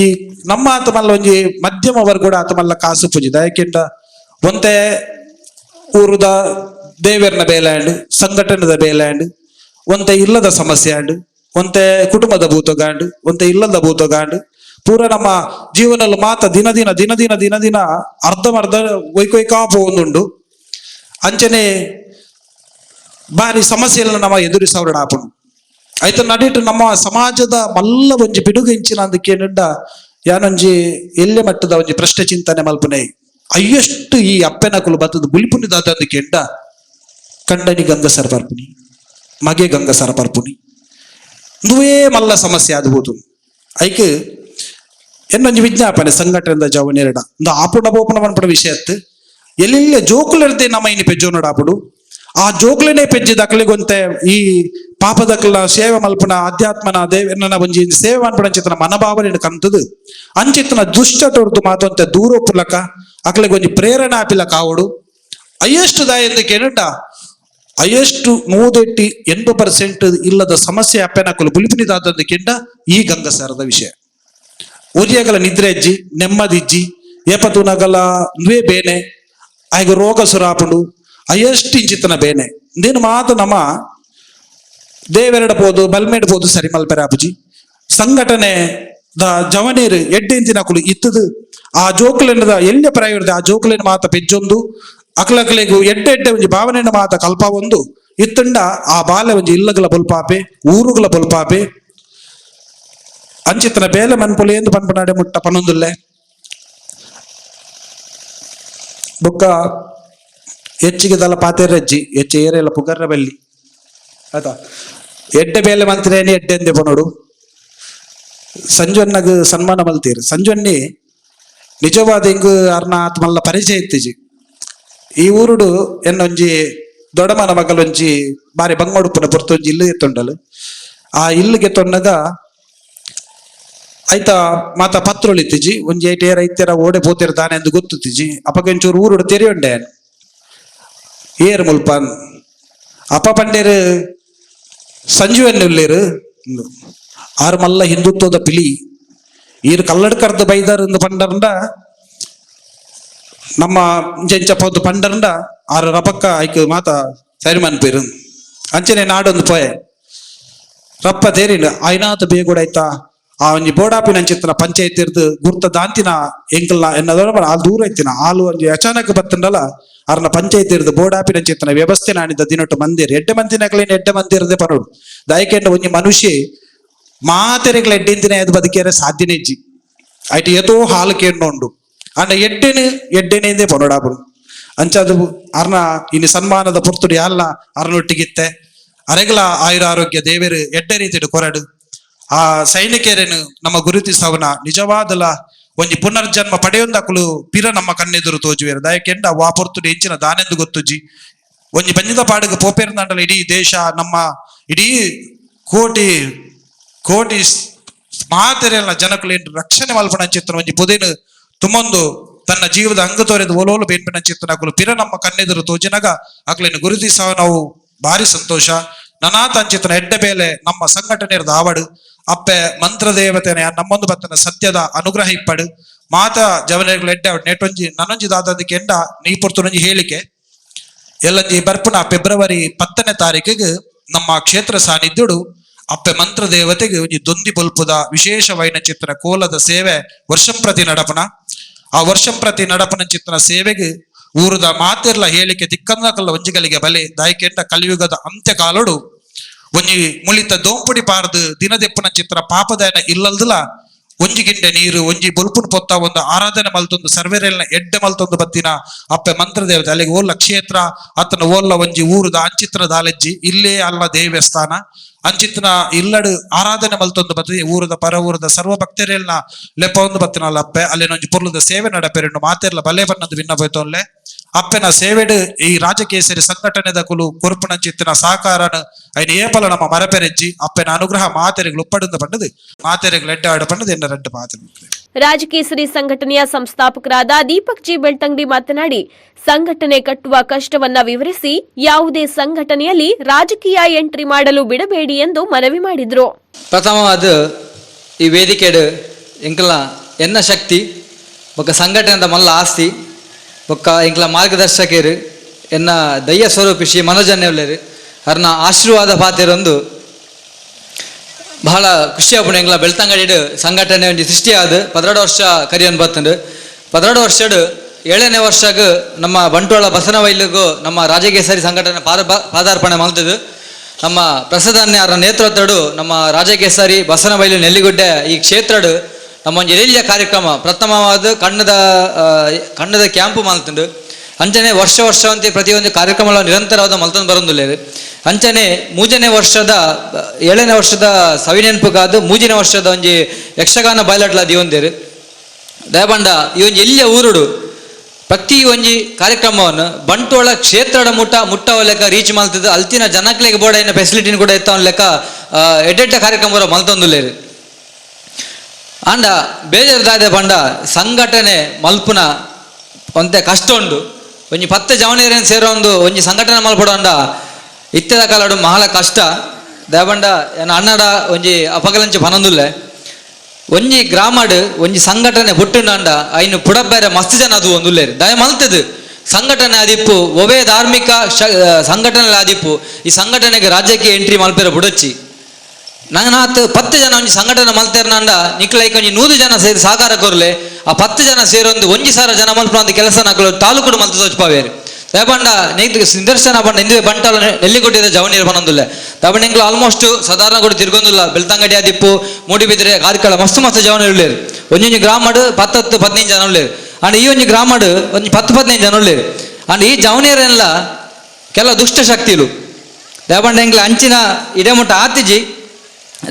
C: ಈ ನಮ್ಮ ಆತ ಮಲ್ಲ ಒಂಜಿ ಮಧ್ಯಮ ವರ್ಗಡ ಆತ ಮಲ್ಲ ಕಾಸು ಪೂಜಿದ. ಯಾಕೆಂಡ ಒಂತೆ ಊರುದ ದೇವರನ ಬೇಲ್ಯಾಂಡ್ ಸಂಘಟನೆದ ಬೇಲ್ಯಾಂಡ್ ಒಂತೆ ಇಲ್ಲದ ಸಮಸ್ಯೆ ಆಂಡ್ ಒಂತೆ ಕುಟುಂಬದ ಭೂತಗಾಂಡ್, ಒಂತೆ ಇಲ್ಲದ ಭೂತಗಾಂಡ್. ಪೂರ ನಮ್ಮ ಜೀವನದಲ್ಲಿ ಮಾತ ದಿನ ದಿನ ದಿನ ದಿನ ದಿನ ದಿನ ಅರ್ಧಮರ್ಧ ಒಯ್ಕೊಯ್ಕಾ ಪೋಂದುಂಡು ಅಂಚನೆ ಬಾರಿ ಸಮಸ್ಯೆలను ನಮ್ಮ ಎದುರಿಸವರಡ ಆಪುಂಡು ಐತ ನಡಿಟ್ ನಮ್ಮ ಸಮಾಜದ ಮಲ್ಲ ಒಂಜಿ ಪಿಡುಗು ಇಂಚಿನ ಅಂದಕ್ಕೇನುಂಡ ಯಾನೊಂಜಿ ಎಲ್ಲೆ ಮಟ್ಟದ ಒಂಜಿ ಪ್ರಶ್ನೆ ಚಿಂತನೆ ಮಲ್ಪನೆ. ಅಯ್ಯಷ್ಟು ಈ ಅಪ್ಪೆನಕುಲು ಬತ್ತದ ಬುಲಿಪುನಿದಾದ ಎಂಡ ಕಂಡನಿ ಗಂಗ ಸರಪರ್ಪುನಿ ಮಗೆ ಗಂಗ ಸರಪರ್ಪುನಿ ನುವೇ ಮಲ್ಲ ಸಮಸ್ಯೆ ಆದ್ಬೋದು. ಐಕ್ ಎನ್ನೊಂಜಿ ವಿಜ್ಞಾಪನೆ ಸಂಘಟನೆ ಜವನೇರಡ ಇಂದ ಆಪುಣ ಬೋಪನ ಮನ್ಪಡ ವಿಷಯತ್ ಎಲ್ಲೆಲ್ಲ ಜೋಕುಲೆರ್ದೆ ನಮ್ಮ ಇನಿ ಪೆಜ್ಜೋನಡ ಆಪುಡು. ಆ ಜೋಕ್ಲೆನೆ ಪೆಜ್ಜಿದ ದಕ್ಲಿಗೊಂತೆ ಈ ಪಾಪದಕ್ಲ ಸೇವೆ ಮಲ್ಪನ ಅಧ್ಯಾತ್ಮನ ದೇವನ ಒಂಜಿ ಸೇವೆ ಮನ್ಪಡ ಚಿತ್ತನ ಮನಭಾವನೆ ಕಂತದು ಅಂಚಿತ್ತನ ದುಷ್ಟಟೊರ್ದು ಮಾತಂತೆ ದೂರ ಪುಲಕ ಅಕ್ಲಿಗೊಂಜಿ ಪ್ರೇರಣೆ ಪಿಲ ಕಾವಡು. ಅಯ್ಯಷ್ಟು ದಾಯಿಂದ ಕೇನುಂಡ ಅಯ್ಯಷ್ಟು ಮೂದೆಟ್ಟಿ ಎಂಟು ಪರ್ಸೆಂಟ್ ಇಲ್ಲದ ಸಮಸ್ಯೆ ಅಪ್ಪೆನಕಲು ಬುಲಿಪಿನಿದಾದಂದು ಕೆಂಡ ಈ ಗಂಗಸಾರದ ವಿಷಯ. ಉರಿಯಗಲ ನಿದ್ರೆ ಅಜ್ಜಿ ನೆಮ್ಮದಿಜ್ಜಿ ಏಪತುನಗಲ ನುವೇ ಬೇನೆ ಆಗ ರೋಗ ಸುರಾಪುಂಡು. ಅಯ್ಯಷ್ಟು ಇಂಚಿತ್ತನ ಬೇನೆ. ನೀನು ಮಾತು ನಮ್ಮ ದೇವೆರಡಬಹುದು ಪೋದು ಬಲ್ಮೇಡ್ ಪೋದು ಸರಿ ಮಲ್ಪೆರಾಬುಜಿ ಸಂಘಟನೆ ದ ಜವನೀರ್ ಎಡ್ಡೆಂತಿನಕುಲು ಇತ್ತದು. ಆ ಜೋಕುಲೆನದ ಎಲ್ಯ ಪ್ರಾಯದ ಆ ಜೋಕಲಿನ ಮಾತ ಪೆಜ್ಜೊಂದು ಅಕ್ಲಕ್ಲೆಗೂ ಎಡ್ಡೆ ಎಡ್ಡೆ ಒಂಜಿ ಭಾವನೆನ ಮಾತ ಕಲ್ಪ ಒಂದು ಇತ್ತಂಡ ಆ ಬಾಲ್ಯ ಒಂಜಿ ಇಲ್ಲಗಲ ಬೊಲ್ಪಾಪೆ ಊರುಗಳ ಬೊಲ್ಪಾಪೆ. ಅಂಚಿತ್ತನ ಬೇಲೆ ಮನ್ಪುಲಿ ಎಂದು ಪನ್ಪನಾಡೆ ಮುಟ್ಟ ಪನೊಂದುಲ್ಲೆ. ಬೊಕ್ಕ ಹೆಚ್ಚಿಗೆ ದಲ ಪಾತೆರಜ್ಜಿ ಹೆಚ್ಚು ಏರೆಲ್ಲ ಪುಗರ್ರ ಬಲ್ಲಿ ಆಯ್ತಾ? ಎಡ್ಡೆ ಬೇಲೆ ಮಂತ್ರೇನೆ ಎಡ್ಡೆ ಎಂದೆ ಬನೋಡು ಸಂಜೊನ್ನಗ ಸನ್ಮಾನ ಮಲ್ತೀರಿ. ಸಂಜೊನ್ನಿ ನಿಜವಾದ ಹಿಂಗ ಅರ್ನ ಆತ್ಮಲ್ಲ ಪರಿಚಯ ಇತ್ತೀಜಿ ಈ ಊರುಡು ಎನ್ನೊಂಜಿ ದೊಡಮನ ಮಗಲೊಂಜಿ ಬಾರಿ ಬಂಗೋಡುಪುನ ಪೊರ್ತೊಂಜಿ ಇಲ್ಲು ಎತ್ತೊಂಡಲು. ಆ ಇಲ್ಲಿಗೆ ತೊನ್ನಗ ಐತ ಮಾತ ಪತ್ರೊಳಿತ್ತಿಜಿ ಒಂಜಿ ಐಟೇರ ಏರ ಐತೆರ ಓಡೆ ಪೋತಿರ್ತಾನೆ ಎಂದು ಗೊತ್ತುತ್ತಿಜಿ ಅಪಗೊಂಚೂರು ಊರುಡು ತೆರೆಯೊಂಡೆ ಏರ್ ಮುಲ್ಪನ್. ಅಪ್ಪ ಪಂಡೇರು ಆರು ಮಲ್ಲ ಹಿಂದುತ್ವದ ಪಿಲಿ ಈರು ಕಲ್ಲಡ್ಕರ್ದು ಬೈದರ್ ಎಂದು ಪಂಡರ್ಂಡ, ನಮ್ಮ ಜಂಚ ಪೋದು ಪಂಡರ್ಂಡ, ಆರು ರಪಕ್ಕ ಐಕ್ ಮಾತ ಸರಿ ಮನ್ಪೇರು. ಅಂಚನೆ ನಾಡೊಂದು ಪೋಯೆ. ರಪ್ಪ ತೇರಿನ ಐನಾತ ಬೇಗುಡ ಆಯ್ತಾ ಆ ಒಂಜಿ ಬೋಡಾಪಿನ ಅಂಚಿತ್ತಿನ ಪಂಚಾಯತ್ ಇರ್ದು ಗುರ್ತ ದಾಂತಿನ ಎಂಕಲ್ನ ಎನ್ನದೋಡ ಆಲ್ ದೂರ ಐತಿನ ಆಲು ಒಂಜಿ ಅಚಾನಕ್ ಬತ್ತಂಡಲ್ಲ, ಅರ್ನ ಪಂಚಾಯತ್ ಇರ್ದು ಬೋಡಾಪಿನ ಅಂಚಿತ್ತಿನ ವ್ಯವಸ್ಥೆ ನಾಣಿದ ದಿನೊಟ್ಟು ಮಂದಿರ್. ಎಡ್ಡೆ ಮಂದಿನಗಳೇನು ಎಡ್ಡೆ ಮಂದಿರದೆ ಪರೋಡು ದಯಕೆಂಡ ಒಂಜಿ ಮನುಷ್ಯ ಮಾತೆರೆಗಳ ಎಡ್ಡೆಂದಿನ ಎದ್ದು ಬದುಕಿಯರೆ ಸಾಧ್ಯನೇ ಇಜ್ಜಿ. ಐಟ್ ಏತೋ ಹಾಲು ಕೇಂಡೋಂಡು ಅಂಡ ಎಡ್ಡೆನೆ ಎಡ್ಡೆನೆಂದೇ ಪೊನೋಡಾಪುಡು ಅಂಚದು ಅರ್ನ ಇನ್ನು ಸನ್ಮಾನದ ಪುರ್ತುಡಿ ಅಲ್ಲ ಅರ್ನೊಟ್ಟಿಗಿತ್ತೆ. ಅರೆಗಳ ಆಯುರಾರೋಗ್ಯ ದೇವರು ಎಡ್ಡೆ ರೀತಿಡು ಕೊರಡು. ಆ ಸೈನಿಕರೇನು ನಮ್ಮ ಗುರುತಿಸವನ ನಿಜವಾದಲ ಒಂಜಿ ಪುನರ್ಜನ್ಮ ಪಡೆಯೊಂದಕ್ಕಲು ಪಿರ ನಮ್ಮ ಕಣ್ಣೆದುರು ತೋಜುವೇರು. ದಯಕೆಂಡ ವಾ ಪೊರ್ತುಡು ಹೆಚ್ಚಿನ ದಾನೆಂದು ಗೊತ್ತುಜ್ಜಿ ಒಂಜಿ ಬಂಜಿದ ಪಾಡಿಗೆ ಪೋಪೇರ್ನಾಂಡಲ ಇಡೀ ದೇಶ ನಮ್ಮ ಇಡೀ ಕೋಟಿ ಕೋಟಿ ಮಾತೆರೆಲ್ಲ ಜನಕುಲೇನು ರಕ್ಷಣೆ ಮಲ್ಪನ ಚಿತ್ರ ಒಂಜಿ ಪುದೇನು ತುಮೊಂದು ತನ್ನ ಜೀವದ ಅಂಗ ತೋರೆದು ಓಲೋಲು ಬೇನ್ಪಿನ ಚಿತ್ತನಕುಲು ಪಿರ ನಮ್ಮ ಕಣ್ಣೆದುರು ತೋಜಿನಾಗ, ಅಕ್ಲೇನು ಗುರುತಿಸವ ನಾವು ಭಾರಿ ಸಂತೋಷ. ನನಾತ ಅಂಚಿತನ ಎಡ್ಡೆ ಬೇಲೆ ನಮ್ಮ ಸಂಘಟನೆ ಆವಡು. ಅಪ್ಪೆ ಮಂತ್ರ ದೇವತೆನೆ ನಮ್ಮೊಂದು ಬತ್ತನ ಸತ್ಯದ ಅನುಗ್ರಹ ಇಪ್ಪಡು. ಮಾತ ಜವನೆಗಳು ಎಡ್ಡೆ ನೆಟ್ಟೊಂಜಿ ನೆಟೊಂಜಿ ನನೊಂಜಿ ದಾದಕ್ಕೆ ಎಂಡ, ನೀ ಪುರ್ತುನೊಂಜಿ ಹೇಳಿಕೆ. ಎಲ್ಲಂಜಿ ಬರ್ಪುನ ಫೆಬ್ರವರಿ ಪತ್ತನೇ ತಾರೀಕಿಗೆ ನಮ್ಮ ಕ್ಷೇತ್ರ ಸಾನ್ನಿಧ್ಯಡು ಅಪ್ಪೆ ಮಂತ್ರ ದೇವತೆಗೆ ಒಂಜಿ ದೊಂದಿ ಬೊಲ್ಪುದ ವಿಶೇಷವೈನ ಚಿತ್ರ ಕೋಲದ ಸೇವೆ ವರ್ಷಂ ಪ್ರತಿ ನಡಪನ. ಆ ವರ್ಷಂ ಪ್ರತಿ ನಡಪನ ಚಿತ್ರ ಸೇವೆಗೆ ಊರದ ಮಾತಿರ್ಲ ಹೇಳಿಕೆ ದಿಕ್ಕಂದಕಲ್ಲ ಒಂಜಿಗಳಿಗೆ ಬಲೆ. ದಾಯಕೆಂಡ ಕಲಿಯುಗದ ಅಂತ್ಯಕಾಲಡು ಒಂಜಿ ಮುಳಿತ ದೋಂಪುಡಿ ಪಾರ್ದು ದಿನದೆಪ್ಪನ ಚಿತ್ರ ಪಾಪದಾಯನ ಇಲ್ಲಲ್ದಲ, ಒಂಜಿ ಗಿಂಡೆ ನೀರು, ಒಂಜಿ ಬೊಲ್ಪುನ್ ಪೊತ್ತ ಒಂದು ಆರಾಧನೆ ಮಲ್ತೊಂದು, ಸರ್ವೇರೆಲ್ನ ಎಡ್ಡೆ ಮಲ್ತೊಂದು ಬತ್ತಿನ ಅಪ್ಪೆ ಮಂತ್ರ ದೇವತೆ ಅಲ್ಲಿಗೆ ಓಲ್ಲ ಕ್ಷೇತ್ರ ಅತನ ಓಲ್ಲ ಒಂಜಿ ಊರುದ ಅಂಚಿತ್ರ ದಾಲೆಜ್ಜಿ, ಇಲ್ಲೇ ಅಲ್ಲ ದೇವಸ್ಥಾನ. ಅಂಚಿತ್ನ ಇಲ್ಲಡು ಆರಾಧನೆ ಮಲ್ತೊಂದು ಬತ್ತಿ, ಊರದ ಪರ ಊರದ ಸರ್ವ ಭಕ್ತರೆಲ್ನ ಲೆಪ್ಪ ಒಂದು ಬತ್ತಿನ ಅಲ್ಲಪ್ಪೆ ಅಲ್ಲಿನ ಒಂಜಿ ಪುರ್ಲದ ಸೇವೆ ನಡಪೆರೆಂಡು ಮಾತೆರ್ಲ ಬಲೆ ಬನ್ನದು ವಿನ್ನ ಹೋಯ್ತೊಲ್ಲೆ ಅಪ್ಪೆನ ಸೇವೆಡ್ ಈ ರಾಜಕೇಸರಿ ಸಂಘಟನೆದ ಕುಲು ಕೊರುಪುನ ಚಿತ್ತಿನ ಸಹಕಾರನ ಅಯ್ನ ಏಪಲ ನಮ್ಮ ಮರಪೆರೆಜ್ಜಿ ಅಪ್ಪೆನ ಅನುಗ್ರಹ ಮಾತೆರೆಗಳು ಉಪ್ಪಡುಂದ ಬಣ್ಣದು ಮಾತೆರೆಗಳು ಎಡ್ಡಾಡ ಬಣ್ಣದು ಎನ್ನ ರೆಡ್ಡು ಮಾತು
A: ರಾಜಕೇಸರಿ ಸಂಘಟನೆಯ ಸಂಸ್ಥಾಪಕರಾದ ದೀಪಕ್ ಜಿ ಬೆಳ್ತಂಗಡಿ ಮಾತನಾಡಿ ಸಂಘಟನೆ ಕಟ್ಟುವ ಕಷ್ಟವನ್ನ ವಿವರಿಸಿ ಯಾವುದೇ ಸಂಘಟನೆಯಲ್ಲಿ ರಾಜಕೀಯ ಎಂಟ್ರಿ ಮಾಡಲು ಬಿಡಬೇಡಿ ಎಂದು ಮನವಿ ಮಾಡಿದ್ರು.
D: ಪ್ರಥಮವಾದ ಈ ವೇದಿಕೆಡ್ ಎಂಕಲ ಎನ್ನ ಶಕ್ತಿ ಬೊಕ್ಕ ಸಂಘಟನೆದ ಮಲ್ಲ ಆಸ್ತಿ ಬೊಕ್ಕ ಎಂಕ್ಲ ಮಾರ್ಗದರ್ಶಕರು, ಎನ್ನ ದಯ್ಯ ಸ್ವರೂಪಿ ಶ್ರೀ ಮನೋಜನ್ಯವ್ಲೇರು ಅರ್ನ ಆಶೀರ್ವಾದ ಪಾತಿರೊಂದು ಬಹಳ ಖುಷಿ ಆಪುಂಡು ಎಂಗ್ಲ ಬೆಳ್ತಂಗಡಿಡ್ ಸಂಘಟನೆ ಒಂಜಿ ಸೃಷ್ಟಿಯಾದ. ಪದ್ರಡು ವರ್ಷ ಕರಿಯನ್ ಬರ್ತಂಡು ಪದ್ರಡು ವರ್ಷಡ್ ಏಳನೇ ವರ್ಷಗ್ ನಮ್ಮ ಬಂಟ್ವಾಳ ಬಸನವೈಲಿಗೂ ನಮ್ಮ ರಾಜಕೇಸರಿ ಸಂಘಟನೆ ಪಾದ ಪಾದಾರ್ಪಣೆ ಮಾಡ್ತದ್ದು ನಮ್ಮ ಪ್ರಸದಾನ್ಯಾರ ನೇತೃತ್ವಡು ನಮ್ಮ ರಾಜಕೇಸರಿ ಬಸನಬೈಲು ನೆಲ್ಲಿಗುಡ್ಡೆ ಈ ಕ್ಷೇತ್ರಡು ನಮ್ಮ ಒಂಜಿ ಎಲ್ಯ ಕಾರ್ಯಕ್ರಮ. ಪ್ರಥಮವಾದ ಕಣ್ಣದ ಕಣ್ಣದ ಕ್ಯಾಂಪ್ ಮಲ್ತುಂಡು ಅಂಚನೆ ವರ್ಷ ವರ್ಷ ಅಂತ ಪ್ರತಿಯೊಂದು ಕಾರ್ಯಕ್ರಮ ನಿರಂತರವಾದ ಮಲ್ತೊಂದು ಬರೊಂದುಲ್ಲೇರು ಅಂಚನೆ ಮೂಜನೇ ವರ್ಷದ, ಏಳನೇ ವರ್ಷದ ಸವಿನೆನ್ಪುಗಾದ ಮೂಜನೇ ವರ್ಷದ ಒಂಜಿ ಯಕ್ಷಗಾನ ಬಯಲಾಟ್ಲ ದಿವಂದೇರು. ದಯಬಂಡ, ಈ ಒಂಜಿ ಎಲ್ಲಿಯ ಊರುಡು? ಪ್ರತಿ ಒಂಜಿ ಕಾರ್ಯಕ್ರಮವನ್ನು ಬಂಟ್ವಾಳ ಕ್ಷೇತ್ರದ ಮುಟ್ಟ, ಮುಟ್ಟವ ಲೆಕ್ಕ ರೀಚ್ ಮಲ್ತದ ಅಲ್ತಿನ ಜನಕ್ಲೆಗೆ ಏನ ಫೆಸಿಲಿಟಿನ ಕೂಡ ಎತ್ತವನ್ ಲೆಕ್ಕ ಎಡ್ಡೆಡ್ಡ ಕಾರ್ಯಕ್ರಮ ಮಲ್ತೊಂದುಲ್ಲೇರು ಆಂಡ ಬೇಜಾರ್ದಾದೆ ಪಂಡ ಸಂಘಟನೆ ಮಲ್ಪುನ ಒಂತೆ ಕಷ್ಟ ಉಂಡು. ಒಂಜಿ ಜವನೇರಿನ ಸೇರೋ ಒಂದು ಒಂಜಿ ಸಂಘಟನೆ ಮಲ್ಪಡೋಂಡ ಇತ್ತೆದ ಕಾಲಡು ಮಹಾಲ ಕಷ್ಟ. ದಯಪಂಡ ಏನ ಅನ್ನಡ ಒಂಜಿ ಅಪಗಲಂಚಿ ಪನೊಂದುಲ್ಲೆ. ಒಂಜಿ ಗ್ರಾಮಡ್ ಒಂಜಿ ಸಂಘಟನೆ ಹುಟ್ಟುಂಡ ಐನು ಪುಡಬ್ಬೇರೆ ಮಸ್ತ್ ಜನ ಅದು ಒಂದುಲ್ಲೇರು ದಯ ಮಲ್ತದು. ಸಂಘಟನೆ ಆದಿಪ್ಪು ಒವೇ ಧಾರ್ಮಿಕ ಸಂಘಟನೆ ಆದಿಪ್ಪು. ಈ ಸಂಘಟನೆಗೆ ರಾಜ್ಯಕ್ಕೆ ಎಂಟ್ರಿ ಮಲ್ಪೇರ ಬುಡಚ್ಚಿ. ನಂಗನಾತ್ ಪತ್ತು ಜನ ಒಂಜಿ ಸಂಘಟನೆ ಮಲ್ತೇರ್ನಂಡ ನಿಕ್ಲೈಕ್ ಒಂಜಿ ನೂರು ಜನ ಸೇರಿ ಸಹಕಾರ ಕೊರ್ಲೆ ಆ ಪತ್ತು ಜನ ಸೇರೊಂದು ಒಂಜಿ ಸಾರ ಜನ ಮಲ್ಪನ ಅಂತ ಕೆಲಸ ನಕಲು ತಾಲೂಕು ಮಲ್ತ ತೋಚ್ಪಾವೇರು ದಯಬಂಡ ನೈತ್ ನಿದರ್ಶನ ಬಂಡ ಇಂದುವೆ ಬಂಟಲ ನೆಲ್ಲಿಗುಡ್ಡಿದ ಜವನೀರ್ ಬನೊಂದುಲ್ಲೆ ದಯಬಂಡ ಇಂಗ್ಲು ಆಲ್ಮೋಸ್ಟ್ ಸಾಧಾರಣ ಕೂಡ ತಿರ್ಗೊಂದುಲ್ಲ ಬೆಳ್ತಂಗಡಿ ಆದಿಪ್ಪು ಮೂಡಿಬಿದ್ರೆ ಕಾರ್ಕಳ ಮಸ್ತ್ ಮಸ್ತ್ ಜವನ ಉಳ್ಳೇರು ಒಂಜೊಂಜಿ ಗ್ರಾಮಡ್ ಪತ್ತತ್ತು ಹದಿನೈದು ಜನ ಉಳ್ಳೇರು ಅಂಡ್ ಈ ಒಂಜಿ ಗ್ರಾಮಡ್ ಒಂಜಿ ಪತ್ತು ಹದಿನೈದು ಜನ ಉಳ್ಳೇರು ಅಂಡ್ ಈ ಜವನಿಯರೆಲ್ಲ ಕೆಲ ದುಷ್ಟ ಶಕ್ತಿಲು ದಯಬಂಡ ಇಂಗ್ಲ ಅಂಚಿನ ಇಡೆಮುಟ್ಟ ಆತಿಜಿ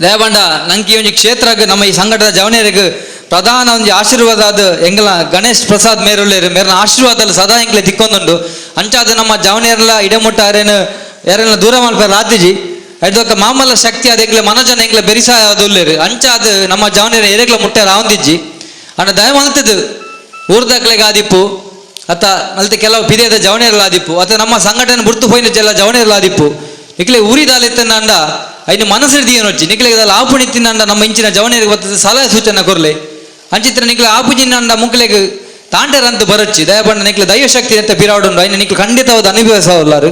D: ದಯಬಂಡ ನಂಗೆ ಈ ಒಂಜಿ ಕ್ಷೇತ್ರಗ್ ನಮ್ಮ ಈ ಸಂಘಟದ ಜವನಿಯರಿಗೆ ಪ್ರಧಾನ ಒಂಜಿ ಆಶೀರ್ವಾದ ಅದು. ಎಂಗಲ ಗಣೇಶ್ ಪ್ರಸಾದ್ ಮೇರುಳ್ಳೇರು ಮೇರನ ಆಶೀರ್ವಾದ ಸದಾ ಎಂಗ್ಲೆ ತಿಕ್ಕೊಂದುಂಡು. ಅಂಚಾದ ನಮ್ಮ ಜವನೇರ್ಲ ಇಡಮುಟ್ಟ ಅರೇನು ಯಾರೆಲ್ಲ ದೂರ ಮಲ್ಪಾರ ಆತಿಜಿ ಅದಕ್ಕ ಮಾಮಲ್ಲ ಶಕ್ತಿ ಅದು ಎಂಗ್ಲೆ, ಮನೋಜನ ಎಂಗ್ಲೆ ಬೆರಿಸ ಅದುಲ್ಲೇರು ಅಂಚಾದ ನಮ್ಮ ಜವನಿಯರ ಎರೆಗ್ಲ ಮುಟ್ಟಾರ ಆವಂದಿಜ್ಜಿ. ಅಣ್ಣ ದಯ ಮಲ್ತದು ಊರ್ದಕ್ಲೆಗೆ ಆದಿಪ್ಪು. ಅತ್ತ ಅಲ್ಲಿ ಕೆಲವು ಪಿರಿಯದ ಜವನಿಯರ್ಲ ಆದಿಪ್ಪು. ಅತ್ತ ನಮ್ಮ ಸಂಘಟನೆ ಬುರ್ತು ಹೋಯ್ನ ಜಲ್ಲ ಜವನಿಯರ್ಲ ಆದಿಪ್ಪು. ಇಕ್ಲೆ ಊರಿದಾಲೆತ್ತನಂಡ ಐನು ಮನಸ್ಸಿಡ್ದು ಏನೊಚ್ಚಿ ನಿಕ್ಲೆಗದಲ್ಲಿ ಆಪು ತಿನ್ನಂಡ ನಮ್ಮ ಇಂಚಿನ ಜವನಿಯರಿಗೆ ಬರ್ತದೆ ಸಲಹೆ ಸೂಚನೆ ಕೊರ್ಲೆ. ಅಂಚಿತ್ರ ನಿಕ್ಲೆ ಆಪು ಜಿನ್ನಂಡ ಮುಂಕ್ಲೆಗೆ ತಾಂಡರಂತ ಬರಚ್ಚಿ. ದಯಪಂಡ ನಿಕ್ಲೆ ದೈವಶಕ್ತಿ ಅಂತ ಪಿರಾಡುಂಡು ಐನು ನಿಕ್ಲೆ ಖಂಡಿತವಾದ ಅನುಭವಿಸಲ್ಲಾರು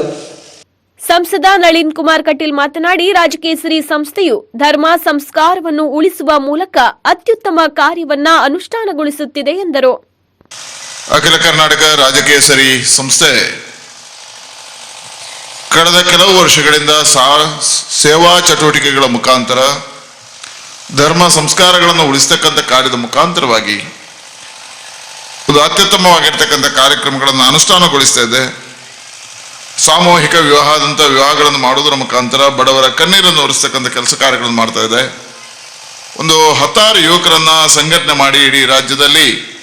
A: ಸಂಸದ ನಳಿನ್ ಕುಮಾರ್ ಕಟೀಲ್ ಮಾತನಾಡಿ ರಾಜಕೇಸರಿ ಸಂಸ್ಥೆಯು ಧರ್ಮ ಸಂಸ್ಕಾರವನ್ನು ಉಳಿಸುವ ಮೂಲಕ ಅತ್ಯುತ್ತಮ ಕಾರ್ಯವನ್ನ ಅನುಷ್ಠಾನಗೊಳಿಸುತ್ತಿದೆ ಎಂದರು.
E: ಅಖಿಲ ಕರ್ನಾಟಕ ರಾಜಕೇಸರಿ ಸಂಸ್ಥೆ. ಕಳೆದ ಕೆಲವು ವರ್ಷಗಳಿಂದ ಸಾ- ಸೇವಾ ಚಟುವಟಿಕೆಗಳ ಮುಖಾಂತರ ಧರ್ಮ ಸಂಸ್ಕಾರಗಳನ್ನು ಉಳಿಸ್ತಕ್ಕಂಥ ಕಾರ್ಯದ ಮುಖಾಂತರವಾಗಿ ಒಂದು ಅತ್ಯುತ್ತಮವಾಗಿರ್ತಕ್ಕಂಥ ಕಾರ್ಯಕ್ರಮಗಳನ್ನು ಅನುಷ್ಠಾನಗೊಳಿಸ್ತಾ ಇದೆ. ಸಾಮೂಹಿಕ ವಿವಾಹದಂಥ ವಿವಾಹಗಳನ್ನು ಮಾಡುವುದರ ಮುಖಾಂತರ ಬಡವರ ಕಣ್ಣೀರನ್ನು ಒರೆಸ್ತಕ್ಕಂಥ ಕೆಲಸ ಕಾರ್ಯಗಳನ್ನು ಮಾಡ್ತಾ ಇದೆ. ಒಂದು ಹತ್ತಾರು ಯುವಕರನ್ನ ಸಂಘಟನೆ ಮಾಡಿ ಇಡೀ ರಾಜ್ಯದಲ್ಲಿ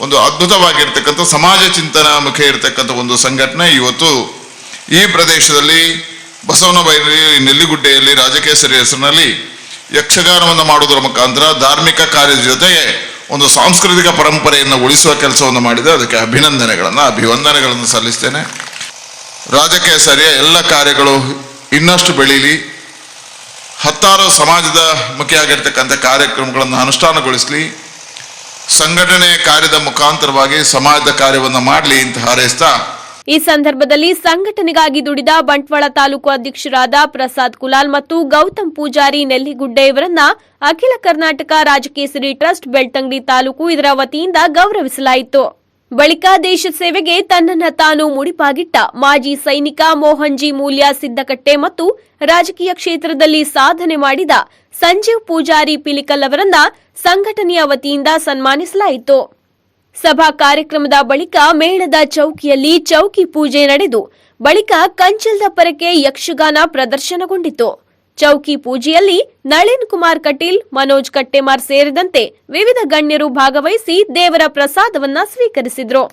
E: ಒಂದು ಅದ್ಭುತವಾಗಿರ್ತಕ್ಕಂಥ ಸಮಾಜ ಚಿಂತನ ಮುಖ ಇರತಕ್ಕಂಥ ಒಂದು ಸಂಘಟನೆ ಇವತ್ತು ಈ ಪ್ರದೇಶದಲ್ಲಿ ಬಸವನಬೈಲಿ ನೆಲ್ಲಿಗುಡ್ಡೆಯಲ್ಲಿ ರಾಜಕೇಸರಿ ಹೆಸರಿನಲ್ಲಿ ಯಕ್ಷಗಾನವನ್ನು ಮಾಡುವುದರ ಮುಖಾಂತರ ಧಾರ್ಮಿಕ ಕಾರ್ಯದ ಜೊತೆಗೆ ಒಂದು ಸಾಂಸ್ಕೃತಿಕ ಪರಂಪರೆಯನ್ನು ಉಳಿಸುವ ಕೆಲಸವನ್ನು ಮಾಡಿದೆ. ಅದಕ್ಕೆ ಅಭಿನಂದನೆಗಳನ್ನು, ಅಭಿವಂದನೆಗಳನ್ನು ಸಲ್ಲಿಸ್ತೇನೆ. ರಾಜಕೇಸರಿಯ ಎಲ್ಲ ಕಾರ್ಯಗಳು ಇನ್ನಷ್ಟು ಬೆಳೀಲಿ. ಹತ್ತಾರು ಸಮಾಜದ ಮುಖಿಯಾಗಿರ್ತಕ್ಕಂಥ ಕಾರ್ಯಕ್ರಮಗಳನ್ನು ಅನುಷ್ಠಾನಗೊಳಿಸಲಿ. ಸಂಘಟನೆ ಕಾರ್ಯದ ಮುಖಾಂತರವಾಗಿ ಸಮಾಜದ ಕಾರ್ಯವನ್ನು ಮಾಡಲಿ ಅಂತ ಹಾರೈಸ್ತಾ
A: ಈ ಸಂದರ್ಭದಲ್ಲಿ ಸಂಘಟನೆಗಾಗಿ ದುಡಿದ ಬಂಟ್ವಾಳ ತಾಲೂಕು ಅಧ್ಯಕ್ಷರಾದ ಪ್ರಸಾದ್ ಕುಲಾಲ್ ಮತ್ತು ಗೌತಮ್ ಪೂಜಾರಿ ನೆಲ್ಲಿಗುಡ್ಡೆ ಇವರನ್ನ ಅಖಿಲ ಕರ್ನಾಟಕ ರಾಜಕೇಸರಿ ಟ್ರಸ್ಟ್ ಬೆಳ್ತಂಗಡಿ ತಾಲೂಕು ಇದರ ವತಿಯಿಂದ ಗೌರವಿಸಲಾಯಿತು. ಬಳಿಕ ದೇಶ ಸೇವೆಗೆ ತನ್ನನ್ನ ತಾನು ಮುಡಿಪಾಗಿಟ್ಟ ಮಾಜಿ ಸೈನಿಕ ಮೋಹನ್ಜಿ ಮೂಲ್ಯ ಸಿದ್ದಕಟ್ಟೆ ಮತ್ತು ರಾಜಕೀಯ ಕ್ಷೇತ್ರದಲ್ಲಿ ಸಾಧನೆ ಮಾಡಿದ ಸಂಜೀವ್ ಪೂಜಾರಿ ಪಿಲಿಕಲ್ ಅವರನ್ನ ಸಂಘಟನೆಯ ವತಿಯಿಂದ ಸನ್ಮಾನಿಸಲಾಯಿತು. ಸಭಾ ಕಾರ್ಯಕ್ರಮದ ಬಳಿಕ ಮೇಳದ ಚೌಕಿಯಲ್ಲಿ ಚೌಕಿ ಪೂಜೆ ನಡೆದು ಬಳಿಕ ಕಂಚಲ್ದ ಪರಕೆ ಯಕ್ಷಗಾನ ಪ್ರದರ್ಶನಗೊಂಡಿತು. ಚೌಕಿ ಪೂಜೆಯಲ್ಲಿ ನಳಿನ್ ಕುಮಾರ್ ಕಟೀಲ್, ಮನೋಜ್ ಕಟ್ಟೆಮಾರ್ ಸೇರಿದಂತೆ ವಿವಿಧ ಗಣ್ಯರು ಭಾಗವಹಿಸಿ ದೇವರ ಪ್ರಸಾದವನ್ನ ಸ್ವೀಕರಿಸಿದ್ರು.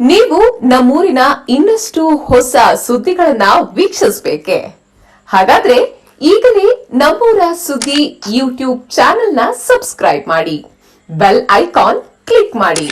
F: ನೀವು ನಮ್ಮೂರಿನ ಇನ್ನಷ್ಟು ಹೊಸ ಸುದ್ದಿಗಳನ್ನ ವೀಕ್ಷಿಸಬೇಕೆ? ಹಾಗಾದ್ರೆ ಈಗಲೇ ನಮ್ಮೂರ ಸುದ್ದಿ ಯೂಟ್ಯೂಬ್ ಚಾನೆಲ್ನ ಸಬ್ಸ್ಕ್ರೈಬ್ ಮಾಡಿ. ಬೆಲ್ ಐಕಾನ್ ಕ್ಲಿಕ್ ಮಾಡಿ